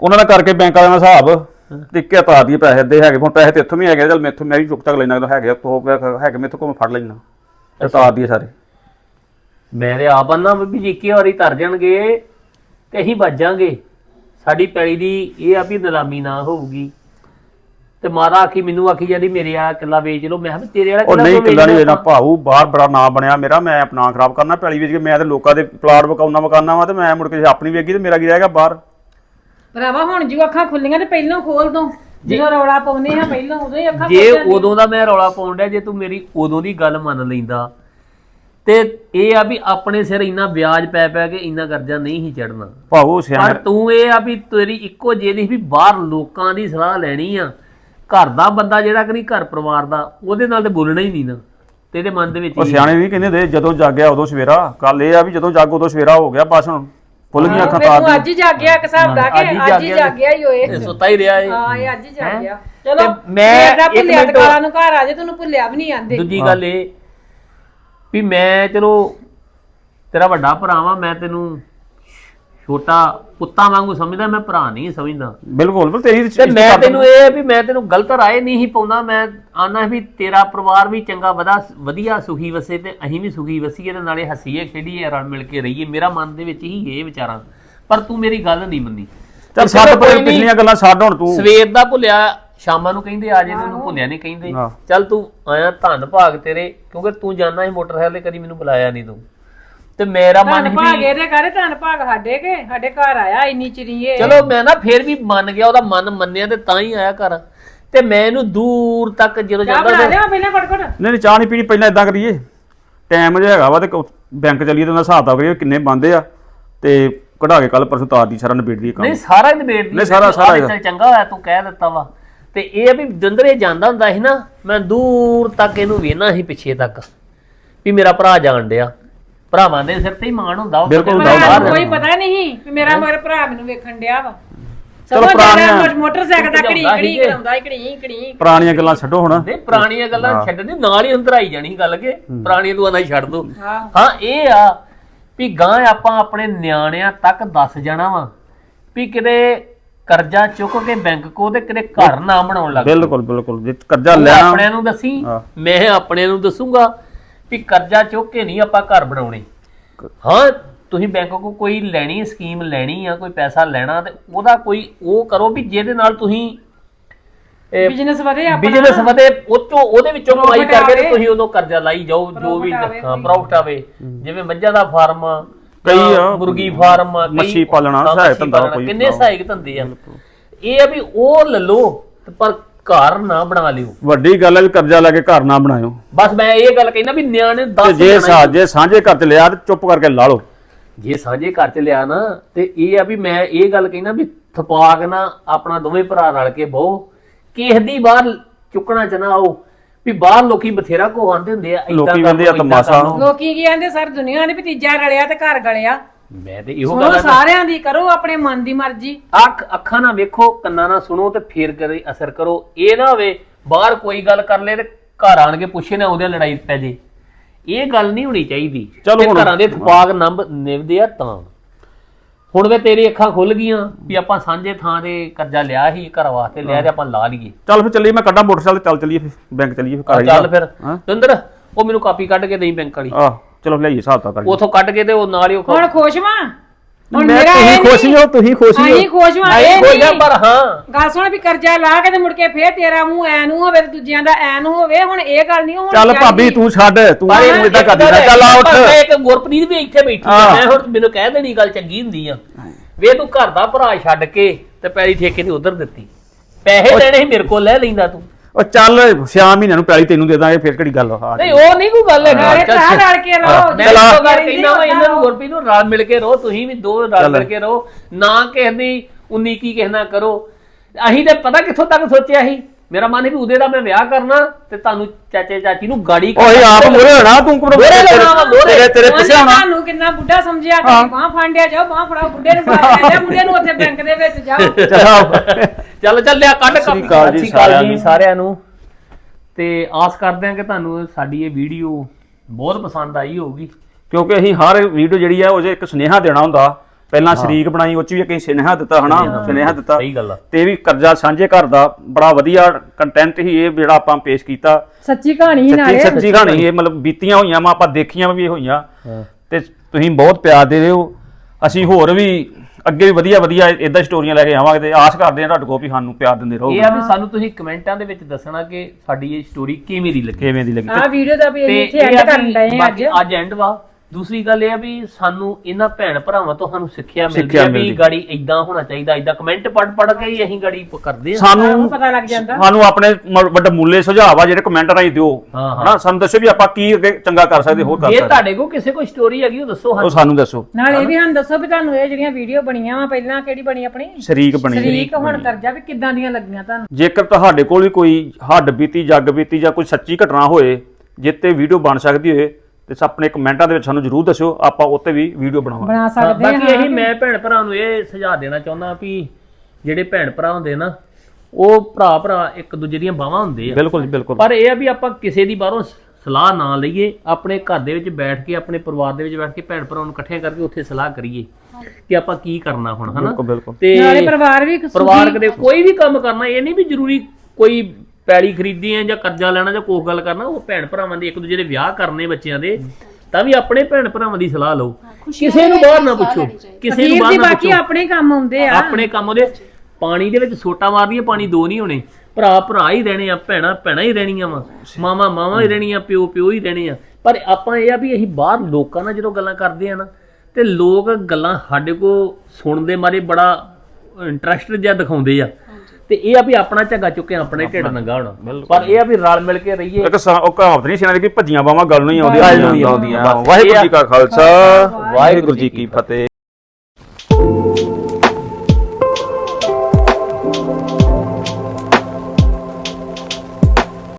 ਉਹਨਾਂ ਨਾਲ ਕਰਕੇ ਬੈਂਕ ਵਾਲਿਆਂ ਦਾ ਹਿਸਾਬ ਟਿੱਕੇ ਤਾਰ ਦੀ ਪੈਸੇ ਦੇ ਹੈਗੇ ਹੁਣ ਪੈਸੇ ਤੇ ਇੱਥੋਂ ਵੀ ਹੈਗੇ ਚਲ ਮੈਥੋਂ ਮੈਂ ਵੀ ਚੁੱਕ ਤੱਕ ਲੈਣਾ ਹੈਗੇ ਤੋਂ ਹੈਗੇ ਮੈਥੋਂ ਕੋਲ ਫੜ ਲੈਣਾ ਤੇ ਤਾਰ ਦੀ ਸਾਰੇ। ਮੈਂ ਤੇ ਆਪ ਅੰਨਾ ਵੀ ਜੇ ਇੱਕੇ ਵਾਰੀ ਤਰ ਜਾਣਗੇ ਤੇ ਅਸੀਂ ਵੱਜ ਜਾਾਂਗੇ। ਸਾਡੀ ਪੈਲੀ ਦੀ ਇਹ ਆ ਵੀ ਨਿਲਾਮੀ ਨਾ ਹੋਊਗੀ। ਤੇ ਮਾਤਾ ਆਖੀ ਮੈਨੂੰ ਆਖੀ ਜਾਂਦੀ ਮੇਰੇ ਆ ਕਿੱਲਾ ਵੇਚ ਲਓ। ਮੈਂ ਕਿਹਾ ਵੀ ਤੇਰੇ ਵਾਲਾ ਉਹ ਨਹੀਂ ਕਿੱਲਾ ਨਹੀਂ ਵੇਚਣਾ। ਭਾਊ ਬਾਹਰ ਬੜਾ ਨਾਂ ਬਣਿਆ ਮੇਰਾ। ਮੈਂ ਆਪਣਾ ਖਰਾਬ ਕਰਨਾ ਪੈਲੀ ਵੇਚ ਕੇ ਮੈਂ ਤੇ ਲੋਕਾਂ ਦੇ ਪਲਾਟ ਵਕਾਉਣਾ ਵਕਾਨਾ ਵਾ ਤੇ ਮੈਂ ਮੁੜ ਕੇ ਆਪਣੀ ਵੇਗੀ ਤੇ ਮੇਰਾ ਕੀ ਰਹਿ ਗਿਆ ਬਾਹਰ? ਭਰਾਵਾ ਹੁਣ ਜੋ ਅੱਖਾਂ ਖੁੱਲੀਆਂ ਤੇ ਪਹਿਲਾਂ ਖੋਲ ਦੋ। ਜਦੋਂ ਰੌਲਾ ਪਾਉਨੇ ਆ ਪਹਿਲਾਂ ਉਦੋਂ ਹੀ ਅੱਖਾਂ ਜੇ ਖੁੱਲ ਜਾਂਦੀਆਂ। ਉਦੋਂ ਦਾ ਮੈਂ ਰੌਲਾ ਪਾਉਣ ਡਿਆ ਜੇ ਤੂੰ ਮੇਰੀ ਉਦੋਂ ਦੀ ਗੱਲ ਮੰਨ ਲੈਂਦਾ ਤੇ ਇਹ ਆ ਵੀ ਆਪਣੇ ਸਿਰ ਇੰਨਾ ਵਿਆਜ ਪੈ ਪੈ ਕੇ ਇੰਨਾ ਕਰਜ਼ਾ ਨਹੀਂ ਹੀ ਚੜਨਾ ਭਾਊ ਪਰ ਸਿਆਣੇ ਤੂੰ ਇਹ ਆ ਵੀ ਤੇਰੀ ਇੱਕੋ ਜਿਹਦੀ ਵੀ ਬਾਹਰ ਲੋਕਾਂ ਦੀ ਸਲਾਹ ਲੈਣੀ ਆ। ਘਰ ਦਾ ਬੰਦਾ ਜਿਹੜਾ ਕਿ ਨਹੀਂ ਘਰ ਪਰਿਵਾਰ ਦਾ ਉਹਦੇ ਨਾਲ ਤੇ ਬੋਲਣਾ ਹੀ ਨਹੀਂ ਨਾ। ਤੇਰੇ ਮਨ ਦੇ ਵਿੱਚ ਉਹ ਹੀ ਸਿਆਣੇ ਨਹੀਂ ਕਹਿੰਦੇ ਦੇ ਜਦੋਂ ਜਾਗਿਆ ਉਦੋਂ ਸਵੇਰਾ। ਗੱਲ ਇਹ ਆ ਵੀ ਜਦੋਂ ਜਾਗ ਉਦੋਂ ਸਵੇਰਾ ਹੋ ਗਿਆ ਬਸ ਹੁਣ। ਖੁੱਲ ਗਈਆਂ ਅੱਖਾਂ ਦੀਆਂ ਅੱਜ ਹੀ ਜਾਗਿਆ ਇੱਕ ਹਿਸਾਬ ਦਾ ਕਿ ਅੱਜ ਹੀ ਜਾਗਿਆ। ਹੀ ਹੋਏ ਇਹ ਸੁੱਤਾ ਹੀ ਰਿਹਾ ਏ ਹਾਂ ਇਹ ਅੱਜ ਹੀ ਜਾਗਿਆ? ਚਲੋ ਮੈਂ ਇੱਕ ਮਿੰਟ- ਟਕਾਲਾ ਨੂੰ ਘਰ ਆ ਜੇ ਤੈਨੂੰ ਭੁੱਲਿਆ ਵੀ ਨਹੀਂ ਆਂਦੇ ਦੂਜੀ ਗੱਲ ਇਹ ਵੀ ਮੈਂ ਚਲੋ ਤੇਰਾ ਵੱਡਾ ਭਰਾ ਵਾਂ ਮੈਂ ਤੈਨੂੰ ਛੋਟਾ ਪੁੱਤਾਂ ਵਾਂਗੂ ਸਮਝਦਾ ਮੈਂ ਭਰਾ ਨਹੀਂ ਸਮਝਦਾ। ਬਿਲਕੁਲ ਪਰ ਤੇਰੀ ਤੇ ਮੈਂ ਤੈਨੂੰ ਇਹ ਹੈ ਵੀ ਮੈਂ ਤੈਨੂੰ ਗਲਤ ਰਾਏ ਨਹੀਂ ਹੀ ਪਾਉਂਦਾ ਮੈਂ ਆਨਾ ਵੀ ਤੇਰਾ ਪਰਿਵਾਰ ਵੀ ਚੰਗਾ ਵਦਾ ਵਧੀਆ ਸੁਖੀ ਵਸੇ ਤੇ ਅਸੀਂ ਵੀ ਸੁਖੀ ਵਸੀਏ ਤੇ ਨਾਲੇ ਹੱਸੀਏ ਖੇਡੀਏ ਰਲ ਮਿਲ ਕੇ ਰਹੀਏ। ਮੇਰਾ ਮਨ ਦੇ ਵਿੱਚ ਹੀ ਇਹ ਵਿਚਾਰਾਂ ਪਰ ਤੂੰ ਮੇਰੀ ਗੱਲ ਨਹੀਂ ਮੰਨੀ। ਚੱਲ ਤੇ ਛੱਡ ਪਰੇ ਪਿਛਲੀਆਂ ਗੱਲਾਂ ਛੱਡ ਹੁਣ ਤੂੰ। ਸਵੇਰ ਦਾ ਭੁੱਲਿਆ ਸ਼ਾਮਾਂ ਨੂੰ ਕਹਿੰਦੇ ਆ ਜੇ ਤੈਨੂੰ ਭੁੱਲਿਆ ਨਹੀਂ ਕਹਿੰਦੇ। ਹਾਂ। ਚੱਲ ਤੂੰ ਆਇਆ ਧੰਨ ਭਾਗ ਤੇਰੇ ਕਿਉਂਕਿ ਤੂੰ ਜਾਣਾ ਸੀ ਮੋਟਰਸਾਈਕਲ ਤੇ ਕਦੀ ਮੈਨੂੰ ਬੁਲਾਇਆ ਨਹੀਂ ਤੂੰ। ਤੇ ਮੇਰਾ ਮਨ ਧੰਨ ਭਾਗ ਵੀ ਇਹਦੇ ਕਰੇ ਧੰਨ ਭਾਗ ਸਾਡੇ ਕੇ ਸਾਡੇ ਘਰ ਆਇਆ ਇੰਨੀ ਚਿਰੀਏ ਚਲੋ ਮੈਂ ਨਾ ਫੇਰ ਵੀ ਮੰਨ ਗਿਆ ਉਹਦਾ ਮਨ ਮੰਨਿਆ ਤੇ ਤਾਂ ਹੀ ਆਇਆ ਘਰ। ਤੇ ਮੈਂ ਇਹਨੂੰ ਦੂਰ ਤੱਕ ਜਦੋਂ ਚਾਹ ਜਾਂਦਾ ਬਣਾ ਸੀ ਲਿਆ ਪਹਿਲਾਂ ਘਟ ਨਹੀਂ ਨਹੀਂ ਚਾਹ ਨਹੀਂ ਪੀਣੀ ਪਹਿਲਾਂ ਇਦਾਂ ਕਰੀਏ। ਟਾਈਮ ਜੇ ਹੈਗਾ ਵਾ ਤੇ ਬੈਂਕ ਚੱਲੀਏ ਤੇ ਹਿਸਾਬ ਤਾਂ ਕਰੀਏ ਕਿੰਨੇ ਬੰਦੇ ਆ। ਤੇ ਕਢਾ ਕੇ ਕੱਲ ਪਰਸੋਂ ਤਾਰ ਦੀ ਸਾਰਾ ਨਿਬੇੜ ਦੀ ਕੰਮ। ਨਹੀਂ ਸਾਰਾ ਹੀ ਨਿਬੇੜ ਦੀ ਨਹੀਂ, ਸਾਰਾ- ਸਾਰਾ ਚੱਲ ਚੰਗਾ ਹੋਇਆ ਤੂੰ ਕਹਿ ਦਿੱਤਾ ਵਾ। ਤੇ ਇਹ ਆ ਵੀ ਜਿੰਦਰੇ ਜਾਂਦਾ ਹੁੰਦਾ ਸੀ ਨਾ ਮੈਂ ਦੂਰ ਤੱਕ ਇਹਨੂੰ ਵੇਖਣਾ ਸੀ ਪਿੱਛੇ ਤੱਕ। ਵੀ ਮੇਰਾ ਭਰਾ ਜਾਣ ਡਿਆ। ਭਰਾਵਾਂ ਦੇ ਸਿਰ ਤੇ ਹੀ ਮਾਣ ਹੁੰਦਾ ਵਾ। ਬਿਲਕੁਲ ਹੁੰਦਾ, ਕੋਈ। ਪਤਾ ਨਹੀਂ ਕਿ ਮੇਰਾ ਮਗਰ ਭਰਾ ਮੈਨੂੰ ਵੇਖਣ ਡਿਆ ਵਾ। ਚਲੋ ਪੁਰਾਣੀਆਂ- ਮੋਟਰਸਾਈਕਲ ਦਾ ਘੜੀ ਘੜੀ। ਕਰਾਉਂਦਾ ਘੜੀ ਘੜੀ। ਪੁਰਾਣੀਆਂ ਗੱਲਾਂ ਛੱਡੋ ਹੁਣ। ਨਹੀਂ ਪੁਰਾਣੀਆਂ ਗੱਲਾਂ ਛੱਡਣੀ ਨਾਲ ਹੀ ਅੰਦਰਾਈ ਜਾਣੀ ਗੱਲ ਕੇ। ਪੁਰਾਣੀਆਂ ਆਨਾ ਹੀ ਛੱਡ ਦੋ। ਹਾਂ। ਹਾਂ ਇਹ ਆ ਵੀ ਗਾਂ ਆਪਾਂ ਆਪਣੇ ਨਿਆਣਿਆਂ ਤੱਕ ਦੱਸ ਜਾਣਾ ਵਾ ਵੀ ਕਿਤੇ ਕਰਜ਼ਾ ਚੁੱਕ ਕੇ ਬੈਂਕ ਕੋ ਤੇ ਕਿਤੇ ਘਰ ਨਾ ਬਣਾਉਣ ਲੱਗ ਬਿਲਕੁਲ ਬਿਲਕੁਲ। ਜੇ ਕਰਜ਼ਾ ਲੈਣਾ ਆਪਣਿਆਂ ਨੂੰ ਦੱਸੀ ਹਾਂ। ਮੈਂ ਆਪਣਿਆਂ ਨੂੰ ਦੱਸੂਗਾ। ਵੀ ਕਰਜ਼ਾ ਚੁੱਕ ਕੇ ਨਹੀਂ ਆਪਾਂ ਘਰ ਬਣਾਉਣੇ। ਹਾਂ ਤੁਸੀਂ ਬੈਂਕ ਕੋ ਕੋਈ ਲੈਣੀ ਸਕੀਮ ਲੈਣੀ ਆ ਕੋਈ ਪੈਸਾ ਲੈਣਾ ਤੇ ਉਹਦਾ ਕੋਈ ਉਹ ਕਰੋ ਵੀ ਜਿਹਦੇ ਨਾਲ ਤੁਸੀਂ ਬਿਜ਼ਨਸ ਵਧੇ ਆਪਣਾ। ਬਿਜ਼ਨਸ ਵਧੇ ਉਹ ਚੋਂ ਉਹਦੇ ਵਿੱਚੋਂ ਕਮਾਈ ਕਰਕੇ ਤੇ। ਤੁਸੀਂ ਉਦੋਂ ਕਰਜ਼ਾ ਲਾਈ ਜਾਓ ਜੋ ਵੀ ਪ੍ਰੋਫਿਟ ਆਵੇ ਜਿਵੇਂ ਮੱਝਾਂ ਦਾ ਫਾਰਮ ਆ ਕਈ ਆ, ਮੁਰਗੀ ਫਾਰਮ ਆ ਮੱਛੀ ਪਾਲਣਾ, ਸਹਾਇਕ ਧੰਦਾ ਕੋਈ ਕਿੰਨੇ। ਸਹਾਇਕ ਧੰਦੇ ਆ। ਇਹ ਆ ਵੀ ਉਹ ਲੈ ਲਓ ਤੇ ਪਰ ਘਰ ਨਾ ਬਣਾ ਲਿਓ। ਵੱਡੀ ਗੱਲ ਹੈ ਵੀ ਕਰਜ਼ਾ ਲੈ ਕੇ ਘਰ ਨਾ ਬਣਾਇਓ। ਬਸ ਮੈਂ ਇਹ ਗੱਲ ਕਹਿੰਦਾ ਵੀ ਨਿਆਣੇ ਤੇ 10 ਜੇ ਸਾ ਜੇ ਸਾਂਝੇ ਘਰ ਚ ਲਿਆ ਤੇ ਚੁੱਪ ਕਰਕੇ ਲਾ ਲਓ। ਜੇ ਸਾਂਝੇ ਘਰ ਚ ਲਿਆ ਨਾ ਤੇ ਇਹ ਆ ਵੀ ਮੈਂ ਇਹ ਗੱਲ ਕਹਿੰਦਾ ਵੀ ਥਪਾਕ ਨਾ ਆਪਣਾ ਦੋਵੇਂ ਭਰਾ ਰਲ ਕੇ ਬਹੁ। ਕਿਸੇ ਦੀ ਬਾਹਰ ਚੁੱਕਣਾ ਚ ਨਾ ਆਓ। ਵੀ ਬਾਹਰ ਲੋਕੀ ਬਥੇਰਾ ਕੋ ਆਂਦੇ ਹੁੰਦੇ ਆ ਏਦਾਂ ਲੋਕੀ ਕਰ ਕਹਿੰਦੇ ਆ ਤਮਾਸ਼ਾ। ਲਓ। ਲੋਕੀ ਕੀ ਕਹਿੰਦੇ ਸਰ ਦੁਨੀਆ ਨੇ ਭਤੀਜਾ ਰਲਿਆ ਤੇ ਘਰ ਗਲਿਆ। ਮੈਂ ਤੇ ਇਹੋ ਸੁਣੋ ਗੱਲ ਸਾਰਿਆਂ ਦੀ ਕਰੋ ਆਪਣੇ ਮਨ ਦੀ ਮਰਜ਼ੀ। ਅੱਖ ਅੱਖਾਂ ਨਾਲ ਵੇਖੋ ਕੰਨਾਂ ਨਾਲ ਸੁਣੋ ਤੇ ਫੇਰ ਕਰੇ ਅਸਰ ਕਰੋ। ਇਹ ਨਾ ਹੋਵੇ ਬਾਹਰ ਕੋਈ ਗੱਲ ਕਰ ਲੈ ਤੇ ਘਰ ਆਣ ਕੇ ਪੁੱਛੇ ਨਾ ਉਹਦੇ ਲੜਾਈ ਪੈ ਜੇ। ਇਹ ਗੱਲ ਨਹੀਂ ਹੋਣੀ ਚਾਹੀਦੀ। ਚਲੋ ਤੇ ਹੁਣ- ਘਰਾਂ ਦੇ ਥਪਾਕ ਨੰਬ ਨਿਭਦੇ ਆ ਤਾਂ। ਹੁਣ ਵੇ ਤੇਰੀ ਅੱਖਾਂ ਖੁੱਲ ਗਈਆਂ ਵੀ ਆਪਾਂ ਸਾਂਝੇ ਥਾਂ ਤੇ ਕਰਜ਼ਾ ਲਿਆ ਸੀ ਘਰ ਵਾਸਤੇ ਲਿਆ ਤੇ ਆਪਾਂ ਲਾ ਲਈਏ। ਚੱਲ ਫਿਰ ਚੱਲੀਏ ਮੈਂ ਕੱਢਾਂ ਮੋਟਰਸਾਈਕਲ ਚੱਲ ਚੱਲੀਏ ਫਿਰ ਬੈਂਕ ਚੱਲੀਏ ਫਿਰ ਘਰ ਆਈਏ ਚੱਲ ਫਿਰ। ਹਾਂ? ਉਹ ਮੈਨੂੰ ਕਾਪੀ ਕੱਢ ਕੇ ਦੇਈ ਬੈਂਕ ਵਾਲੀ। ਆਹ ਚਲੋ ਲਿਆਈਏ ਹਿਸਾਬ ਤਾਂ ਕਰੀਏ। ਉਥੋਂ ਕੱਢ ਕੇ ਤੇ ਉਹ ਨਾਲ ਹੀ ਉਹ ਹੁਣ ਖੁਸ਼ ਵਾਂ? ਹੁਣ ਮੈਂ ਮੇਰਾ ਤੁਸੀਂ ਇਹ ਖੁਸ਼ ਨਹੀਂ- ਹੋ ਤੁਸੀਂ ਖੁਸ਼ ਹੀ ਅਸੀਂ ਹੋ ਖੁਸ਼ ਹਾਂ ਨਹੀਂ ਇਹ ਕੋਈ ਨਾ ਨਹੀਂ। ਪਰ ਹਾਂ। ਗੱਲ ਸੁਣ ਵੀ ਕਰਜ਼ਾ ਲਾ ਕੇ ਤੇ ਮੁੜ ਕੇ ਫੇਰ ਤੇਰਾ ਮੂੰਹ ਐ ਨੂੰ ਹੋਵੇ ਤੇ ਦੂਜਿਆਂ ਦਾ ਐ ਨੂੰ ਹੋਵੇ ਹੁਣ ਇਹ ਗੱਲ ਨਹੀਂ ਹੁਣ ਚੱਲ ਭਾਬੀ ਤੂੰ ਛੱਡ ਤੂੰ ਪਰ ਇਹਨੂੰ ਇਦਾਂ ਕਰਦੀ ਨਾ ਚੱਲ ਆ ਉੱਠ ਪਰ ਮੈਂ ਇੱਕ ਗੁਰਪ੍ਰੀਤ ਵੀ ਇੱਥੇ ਬੈਠੀ ਆ ਹਾਂ। ਮੈਂ ਹੁਣ ਮੈਨੂੰ ਕਹਿ ਦੇਣੀ ਗੱਲ ਚੰਗੀ ਹੁੰਦੀ ਆ। ਵੇ ਤੂੰ ਘਰ ਦਾ ਭਰਾ ਛੱਡ ਕੇ ਤੇ ਪੈਲੀ ਠੇਕੇ ਤੇ ਉਧਰ ਦਿੱਤੀ। ਪੈਸੇ ਦੇਣੇ ਸੀ ਮੇਰੇ ਕੋਲ ਲੈ ਲੈਂਦਾ ਤੂੰ। ਉਹ ਚੱਲ 6 ਮਹੀਨਿਆਂ ਨੂੰ ਪੈਲੀ ਤੈਨੂੰ ਦੇ ਦਾਂਗੇ ਫਿਰ ਕਿਹੜੀ ਗੱਲ ਆ ਨਹੀਂ ਉਹ ਨਹੀਂ ਕੋਈ ਗੱਲ ਹੈ ਨਾਲੇ ਭਰਾ ਰਲ ਕੇ ਰਹੋ ਮੈਂ ਚਲਾ। ਤਾਂ ਗੱਲ ਕਹਿੰਦਾ ਵਾ ਇਹਨਾਂ ਨੂੰ ਗੁਰਪ੍ਰੀਤ ਨੂੰ ਰਲ ਮਿਲ ਕੇ ਰਹੋ ਤੁਸੀਂ ਵੀ ਦੋ ਰਲ ਚੱਲ। ਮਿਲ ਕੇ ਰਹੋ ਨਾ ਕਿਸੇ ਦੀ 19 ਕੀ ਕਿਸੇ ਨਾਲ ਕਰੋ ਅਸੀਂ ਤੇ ਪਤਾ ਕਿੱਥੋਂ ਤੱਕ ਸੋਚਿਆ ਸੀ ਮੇਰਾ ਮਨ ਸੀ ਵੀ ਉਹਦੇ ਦਾ ਮੈਂ ਵਿਆਹ ਕਰਨਾ ਤੇ ਤੁਹਾਨੂੰ ਚਾਚੇ ਚਾਚੀ ਨੂੰ ਗਾੜੀ ਓਏ ਆਪ ਮੋਰੇ ਹੋਣਾ ਤੂੰ ਲਾਉਣਾ ਵਾ, ਮੂਹਰੇ। ਤੇਰੇ ਤੇਰੇ ਉਹਨੇ ਪਿੱਛੇ ਹੋਣਾ। ਤੁਹਾਨੂੰ ਕਿੰਨਾ ਬੁੱਢਾ ਸਮਝਿਆ ਕਿ ਬਾਹ ਫਾਂਡਿਆ ਜਾਓ ਬਾਹ ਫੜਾਓ ਬੁੱਢੇ ਨੂੰ ਬਾਹਰ ਲੈ ਜਾ ਬੁੱਢੇ ਨੂੰ ਉੱਥੇ ਬੈਂਕ ਦੇ ਵਿੱਚ ਜਾਓ। ਚੱਲ ਚੱਲ ਲਿਆ ਕੱਢ ਸਤਿ ਸ਼੍ਰੀ ਅਕਾਲ ਜੀ ਸਤਿ ਸ਼੍ਰੀ ਅਕਾਲ ਸਾਰਿਆਂ ਜੀ ਨੂੰ। ਸਾਰਿਆਂ ਨੂੰ। ਤੇ ਆਸ ਕਰਦੇ ਹਾਂ ਕਿ ਤੁਹਾਨੂੰ ਸਾਡੀ ਇਹ ਵੀਡੀਓ ਬਹੁਤ ਪਸੰਦ ਆਈ ਹੋਊਗੀ। ਕਿਉਂਕਿ ਅਸੀਂ ਹਰ ਵੀਡੀਓ ਜਿਹੜੀ ਆ ਉਹ 'ਚ ਇੱਕ ਸੁਨੇਹਾ ਦੇਣਾ ਹੁੰਦਾ। ਪਹਿਲਾਂ ਸ਼ਰੀਕ ਬਣਾਈ ਉਹ ਚ ਵੀ ਅਸੀਂ ਸੁਨੇਹਾ ਦਿੱਤਾ ਹਨਾ? ਸੁਨੇਹਾ ਦਿੱਤਾ। ਸਹੀ ਗੱਲ ਆ। ਤੇ ਇਹ ਵੀ ਕਰਜ਼ਾ ਸਾਂਝੇ ਘਰ ਦਾ ਬੜਾ ਵਧੀਆ ਕੰਟੈਂਟ ਹੀ ਇਹ ਜਿਹੜਾ ਆਪਾਂ ਪੇਸ਼ ਕੀਤਾ। ਸੱਚੀ ਕਹਾਣੀ ਹੀ ਸੱਚੀ ਨਾਲੇ ਸੱਚੀ ਕਹਾਣੀ ਇਹ ਮਤਲਬ ਬੀਤੀਆਂ ਹੋਈਆਂ ਵਾ ਆਪਾਂ ਦੇਖੀਆਂ ਵੀ ਹੋਈਆਂ। ਤੇ ਤੁਸੀਂ ਬਹੁਤ ਪਿਆਰ ਦੇ ਰਹੇ ਹੋ। ਅਸੀਂ ਹੋਰ ਵੀ ਅੱਗੇ ਵੀ ਵਧੀਆ ਵਧੀਆ ਇਦਾਂ ਸਟੋਰੀਆਂ ਲੈ ਕੇ ਆਵਾਂਗੇ ਤੇ ਆਸ ਕਰਦੇ ਹਾਂ ਤੁਹਾਡੇ ਕੋਲ ਵੀ ਸਾਨੂੰ ਪਿਆਰ ਦਿੰਦੇ ਰਹੋ ਇਹ ਆ ਵੀ ਸਾਨੂੰ ਤੁਸੀਂ ਕਮੈਂਟਾਂ ਦੇ ਵਿੱਚ ਦੱਸਣਾ ਕਿ ਸਾਡੀ ਇਹ ਸਟੋਰੀ ਕਿਵੇਂ ਦੀ ਲੱਗੀ। ਕਿਵੇਂ ਦੀ ਲੱਗੀ? ਆਹ ਵੀਡੀਓ ਦਾ ਵੀ ਤੇ ਅਸੀਂ ਇੱਥੇ ਇਹ ਆ ਐਂਡ ਕਰਨ ਵੀ ਡਏ ਹਾਂ ਅੱਜ ਬਾਕੀ ਅੱਜ। ਐਂਡ ਵਾ। ਦੂਸਰੀ ਗੱਲ ਇਹ ਆ ਵੀ ਸਾਨੂੰ ਇਹਨਾਂ ਭੈਣ ਭਰਾਵਾਂ ਤੋਂ ਸਾਨੂੰ ਸਿੱਖਿਆ ਮਿਲਦੀ ਸਿੱਖਿਆ ਆ ਵੀ ਮਿਲਦੀ। ਗਾੜੀ ਇਦਾਂ ਹੋਣਾ ਚਾਹੀਦਾ ਇਦਾਂ ਕਮੈਂਟ ਪੜ ਪੜ ਕੇ ਹੀ ਅਸੀਂ ਗਾੜੀ ਪ- ਕਰਦੇ ਆ। ਸਾਨੂੰ ਪਤਾ ਲੱਗ ਜਾਂਦਾ। ਸਾਨੂੰ ਆਪਣੇ ਮ- ਵੱਡੇ ਮੁੱਲੇ ਸੁਝਾਅ ਆ ਜਿਹੜੇ ਕਮੈਂਟ ਰਾਹੀਂ ਦਿਓ। ਹਾਂ, ਹਾਂ। ਹਨਾ? ਸਾਨੂੰ ਦੱਸੋ ਵੀ ਆਪਾਂ ਕੀ ਅੱਗੇ ਚੰਗਾ ਕਰ ਸਕਦੇ ਹੋਰ ਕਰ ਜੇ ਸਕਦੇ। ਤੁਹਾਡੇ ਕੋਲ ਕਿਸੇ ਕੋਈ ਸਟੋਰੀ ਹੈਗੀ ਉਹ ਦੱਸੋ ਉਹ ਸਾਨੂੰ ਸਾਨੂੰ ਦੱਸੋ। ਨਾਲ ਇਹ ਵੀ ਸਾਨੂੰ ਦੱਸੋ ਵੀ ਤੁਹਾਨੂੰ ਇਹ ਜਿਹੜੀਆਂ ਵੀਡੀਓ ਬਣੀਆਂ ਵਾ ਪਹਿਲਾਂ ਕਿਹੜੀ ਬਣੀ ਆਪਣੀ? ਸ਼ਰੀਕ ਬਣੀ। ਸ਼ਰੀਕ ਹੁਣ ਕਰਜ਼ਾ ਵੀ ਕਿੱਦਾਂ ਦੀਆਂ ਲੱਗੀਆਂ ਤੁਹਾਨੂੰ? ਜੇਕਰ ਤੁਹਾਡੇ ਕੋਲ ਵੀ ਕੋਈ ਹੱਡ ਬੀਤੀ ਜੱਗ ਬੀਤੀ ਜਾਂ ਕੋਈ ਸੱਚੀ ਘਟਨਾ ਹੋਏ ਜਿੱਤੇ ਵੀਡੀਓ ਬਣ ਸਕਦੀ ਹੋਏ ਤੇ ਆਪਣੇ ਕਮੈਂਟਾਂ ਦੇ ਵਿੱਚ ਸਾਨੂੰ ਜਰੂਰ ਦੱਸਿਓ ਆਪਾਂ ਉੱਤੇ ਵੀ ਵੀਡੀਓ ਬਣਾਵਾਂਗੇ। ਬਣਾ ਸਕਦੇ ਬਾਕੀ ਇਹੀ ਮੈਂ ਭੈਣ ਭਰਾ ਨੂੰ ਇਹ ਸੁਝਾਅ ਦੇਣਾ ਚਾਹੁੰਦਾ ਵੀ ਜਿਹੜੇ ਭੈਣ ਭਰਾ ਹੁੰਦੇ ਨਾ ਉਹ ਭਰਾ ਭਰਾ ਇੱਕ ਦੂਜੇ ਦੀਆਂ ਬਾਹਾਂ ਹੁੰਦੇ ਆ। ਬਿਲਕੁਲ ਜੀ ਬਿਲਕੁਲ। ਪਰ ਇਹ ਆ ਵੀ ਆਪਾਂ ਕਿਸੇ ਦੀ ਬਾਹਰੋਂ ਸਲਾਹ ਨਾ ਲਈਏ ਆਪਣੇ ਘਰ ਦੇ ਵਿੱਚ ਬੈਠ ਕੇ ਆਪਣੇ ਪਰਿਵਾਰ ਦੇ ਵਿੱਚ ਬੈਠ ਕੇ ਭੈਣ ਭਰਾਵਾਂ ਨੂੰ ਇਕੱਠੇ ਕਰਕੇ ਉੱਥੇ ਸਲਾਹ ਕਰੀਏ ਕਿ ਆਪਾਂ ਕੀ ਕਰਨਾ ਹੁਣ ਹਨਾ? ਬਿਲਕੁਲ ਬਿਲਕੁਲ। ਤੇ ਨਾਲੇ ਪਰਿਵਾਰ ਵੀ ਸੁਖੀ- ਪਰਿਵਾਰਕ ਦੇ ਕੋਈ ਵੀ ਕੰਮ ਕਰਨਾ ਇਹ ਨਹੀਂ ਵੀ ਜ਼ਰੂਰੀ ਕੋਈ ਪੈਲੀ ਖਰੀਦੀ ਹੈ ਜਾਂ ਕਰਜ਼ਾ ਲੈਣਾ ਜਾਂ ਕੋਈ ਗੱਲ ਕਰਨਾ ਉਹ ਭੈਣ ਭਰਾਵਾਂ ਦੇ ਇੱਕ ਦੂਜੇ ਦੇ ਵਿਆਹ ਕਰਨੇ ਬੱਚਿਆਂ ਦੇ ਤਾਂ ਵੀ ਆਪਣੇ ਭੈਣ ਭਰਾਵਾਂ ਦੀ ਸਲਾਹ ਲਓ। ਕਿਸੇ ਨੂੰ ਬਾਹਰ ਨਾ ਪੁੱਛੋ ਕਿਸੇ ਨੂੰ ਬਾਹਰ ਨਾ ਬਾਕੀ ਪੁੱਛੋ। ਆਪਣੇ ਕੰਮ ਆਉਂਦੇ ਆ। ਆਪਣੇ ਕੰਮ ਉਹਦੇ ਪਾਣੀ ਦੇ ਵਿੱਚ ਸੋਟਾ ਮਾਰਦੀਆਂ ਪਾਣੀ ਦੋ ਨਹੀਂ ਹੋਣੇ। ਭਰਾ ਭਰਾ ਹੀ ਰਹਿਣੇ ਆ ਭੈਣਾ ਭੈਣਾ ਹੀ ਰਹਿਣੀਆਂ ਵਾ ਮਾਮਾ ਮਾਮਾ ਹੀ ਰਹਿਣੀਆਂ ਪਿਓ ਪਿਓ ਹੀ ਰਹਿਣੇ ਆ। ਪਰ ਆਪਾਂ ਇਹ ਆ ਵੀ ਅਸੀਂ ਬਾਹਰ ਲੋਕਾਂ ਨਾਲ ਜਦੋਂ ਗੱਲਾਂ ਕਰਦੇ ਆ ਨਾ ਤੇ ਲੋਕ ਗੱਲਾਂ ਸਾਡੇ ਕੋ ਸੁਣਨ ਦੇ ਮਾਰੇ ਬੜਾ ਇੰਟਰਸਟ ਜਿਹਾ ਦਿਖਾਉਂਦੇ ਆ। ਤੇ ਇਹ ਆ ਵੀ ਆਪਣਾ ਝੱਗਾ ਚੁੱਕੇ ਆਪਣੇ ਢਿੱਡ ਨੰਗਾ ਹੋਣਾ। ਪਰ ਇਹ ਆ ਵੀ ਰਲ ਮਿਲ ਕੇ ਰਹੀਏ। ਇੱਕ ਉਹ ਕਹਾਵਤ ਨਹੀਂ ਸੀ ਕਿ ਭੱਜੀਆਂ ਬਾਵਾਂ ਗੱਲ ਨਹੀਂ ਆਉਂਦੀ ਗੱਲ ਨਹੀਂ ਆਉਂਦੀਆਂ ਆਉਂਦੀਆਂ। ਵਾਹਿਗੁਰੂ ਜੀ ਕਾ ਖਾਲਸਾ। ਵਾਹਿਗੁਰੂ ਜੀ ਕੀ ਫਤਿਹ।